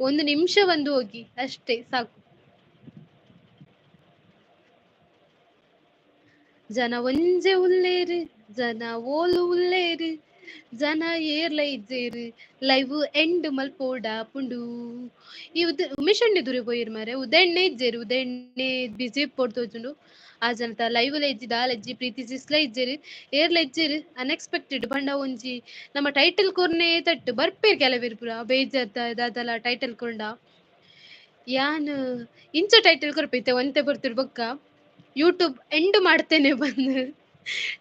Speaker 1: ಒಂದು ನಿಮಿಷ ಬಂದು ಹೋಗಿ, ಅಷ್ಟೇ, ಸಾಕು. ಜನ ಒಂಜೆ ಉಲ್ಲೇರು, ಜನ ಓಲು ಉಲ್ಲೇರು ಜನ ಏರ್ಲ ಇಜ್ಜೇರು ಲೈವ್ ಎಂಡ್ ಮಲ್ಪೋಡ ಪುಂಡು ಈ ಉದ, ಉಮೇಶ್ ಅಣ್ಣೆ ದೂರ ಪೋಯಿರು ಮಾರೆ ಉದಣ್ಣೆ ಇಜ್ಜೇರು ಉದಣ್ಣೆ ಬಿಜಿ ಪೋಡ್ ತೋಜುಂಡು. ಆ ಜನತ ಲೈವ್ ಲ ಇಜ್ಜಿ ದಾಲ ಇಜ್ಜಿ ಪ್ರೀತಿ ಸಿಸ್ಲ ಇಜ್ಜೇರು ಏರ್ಲ ಇಜ್ಜೇರು ಅನ್ಎಕ್ಸ್ಪೆಕ್ಟೆಡ್ ಬಂಡ ಒಂಜಿ, ನಮ್ಮ ಟೈಟಲ್ ಕೊರ್ನೆ ತಟ್ಟು, ಬರ್ಪೇರ್ ಕೆಲವೇರು ಪುರ ಬೇಜಾರ್ದ ದಾದಲ ಟೈಟಲ್ ಕೊಂಡ ಯಾನ್, ಇಂಚ ಟೈಟಲ್ ಕೊರ್ಪೈತೆ, ಒಂತೆ ಬರ್ತಿರ್ ಬೊಕ್ಕ. ಯೂಟ್ಯೂಬ್ ಎಂಡ್ ಮಾಡ್ತೇನೆ ಬಂದು.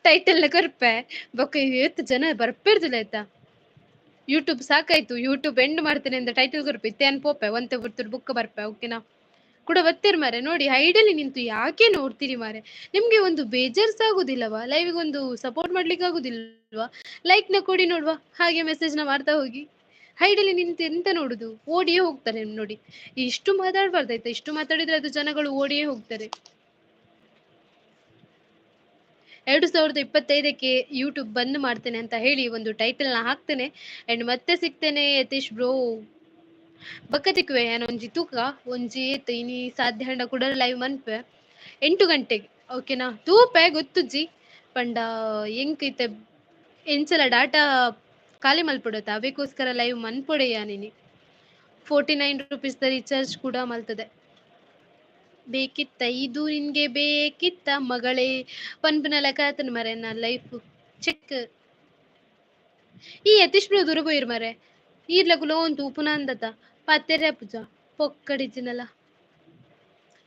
Speaker 1: ಟೈಟಲ್ ಕೊರ್ಪೆ? ಬೊಕ್ಕ ಇವತ್ತು ಜನ ಬರ್ಪೇರ್ದಿಲ್ಲ ಆಯ್ತಾ? ಯೂಟ್ಯೂಬ್ ಸಾಕಾಯ್ತು. ಯೂಟ್ಯೂಬ್ ಎಂಡ್ ಮಾಡ್ತೇನೆ ಅಂತ ಟೈಟಲ್ ಕೊರ್ಪೆ. ಇತ್ತೆ ಅನ್ಪೋಪೆ ಒಂತೆ ಬರ್ತಿರ್ ಬುಕ್ ಬರ್ಪೆ. ಓಕೆನಾ ಕೂಡ ಬತ್ತೀರ್ ಮಾರೆ ನೋಡಿ ಹೈಡಲ್ಲಿ ನಿಂತು ಯಾಕೆ ನೋಡ್ತೀರಿ ಮಾರೆ ನಿಮ್ಗೆ ಒಂದು ಬೇಜಾರ್ಸ್ ಆಗುದಿಲ್ಲವಾ ಲೈವ್ಗೆ ಒಂದು ಸಪೋರ್ಟ್ ಮಾಡ್ಲಿಕ್ಕೆ ಆಗುದಿಲ್ವಾ ಲೈಕ್ನ ಕೊಡಿ ನೋಡ್ವಾ. ಹಾಗೆ ಮೆಸೇಜ್ನ ಮಾಡ್ತಾ ಹೋಗಿ. ಹೈಡಲ್ಲಿ ನಿಂತು ಎಂತ ನೋಡುದು? ಓಡಿಯೇ ಹೋಗ್ತಾರೆ ನೋಡಿ. ಇಷ್ಟು ಮಾತಾಡ್ಬಾರ್ದಾಯ್ತಾ ಇಷ್ಟು ಮಾತಾಡಿದ್ರೆ ಅದು ಜನಗಳು ಓಡಿಯೇ ಹೋಗ್ತಾರೆ. ಎರಡು ಸಾವಿರದ ಇಪ್ಪತ್ತೈದಕ್ಕೆ ಯೂಟ್ಯೂಬ್ ಬಂದ್ ಮಾಡ್ತೇನೆ ಅಂತ ಹೇಳಿ ಒಂದು ಟೈಟಲ್ನ ಹಾಕ್ತೇನೆ. ಅಂಡ್ ಮತ್ತೆ ಸಿಗ್ತೇನೆ ಯತೀಶ್ ಬ್ರೋ ಬಕ್ಕತಿಕ್ವೆ ಒಂಜಿ ತೂಕ, ಒಂಜಿ ಏತ್ ಇನಿ ಸಾಧ್ಯ ಹಂಡ ಕೂಡ ಲೈವ್ ಮನ್ಪೆ. ಎಂಟು ಗಂಟೆಗೆ ಓಕೆನಾ ತೂಪೆ ಗೊತ್ತುಜ್ಜಿ. ಪಂಡ ಇತ್ತೆ, ಎಂಚಲ ಡಾಟಾ ಖಾಲಿ ಮಲ್ಪಡತ್ತ ಅವಕ್ಕೋಸ್ಕರ ಲೈವ್ ಮನ್ಪೊಡೆಯ ನೀನಿ? Forty nine rupees the recharge ಕೂಡ ಮಲ್ತದೆ. ಬೇಕಿತ್ತ ಇದು ನಿನ್ಗೆ ಬೇಕಿತ್ತ ಮಗಳೇ ಪನ್ಪುನಲ ಕಾತನ ಮರೆ ನಾ ಲೈಫ್ ಚೆಕ್ ಈ ಯತೀಶ್ ಬ್ರೋ ದೂರ పోయిరు మరే ఈడ్లకు లోన్ తూపునందత పత్తెరే ಪೂಜ ಪೊಕ್ಕಡಿಜಿನಲ್ಲ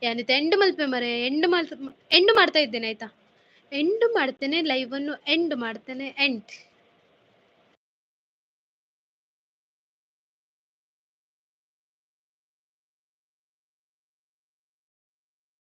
Speaker 1: ಯಾನಿತ ಎಂಡ್ ಮಲ್ಪೆ ಮರೆ ಎಂಡ್ ಮಲ್ ಎಂಡ್ ಮಾಡ್ತಾ ಇದ್ದೇನೆ ಆಯ್ತಾ ಎಂಡ್ ಮಾಡ್ತೇನೆ ಲೈವ್ ಅನ್ನು ಎಂಡ್ ಮಾಡ್ತೇನೆ ಎಂಡ್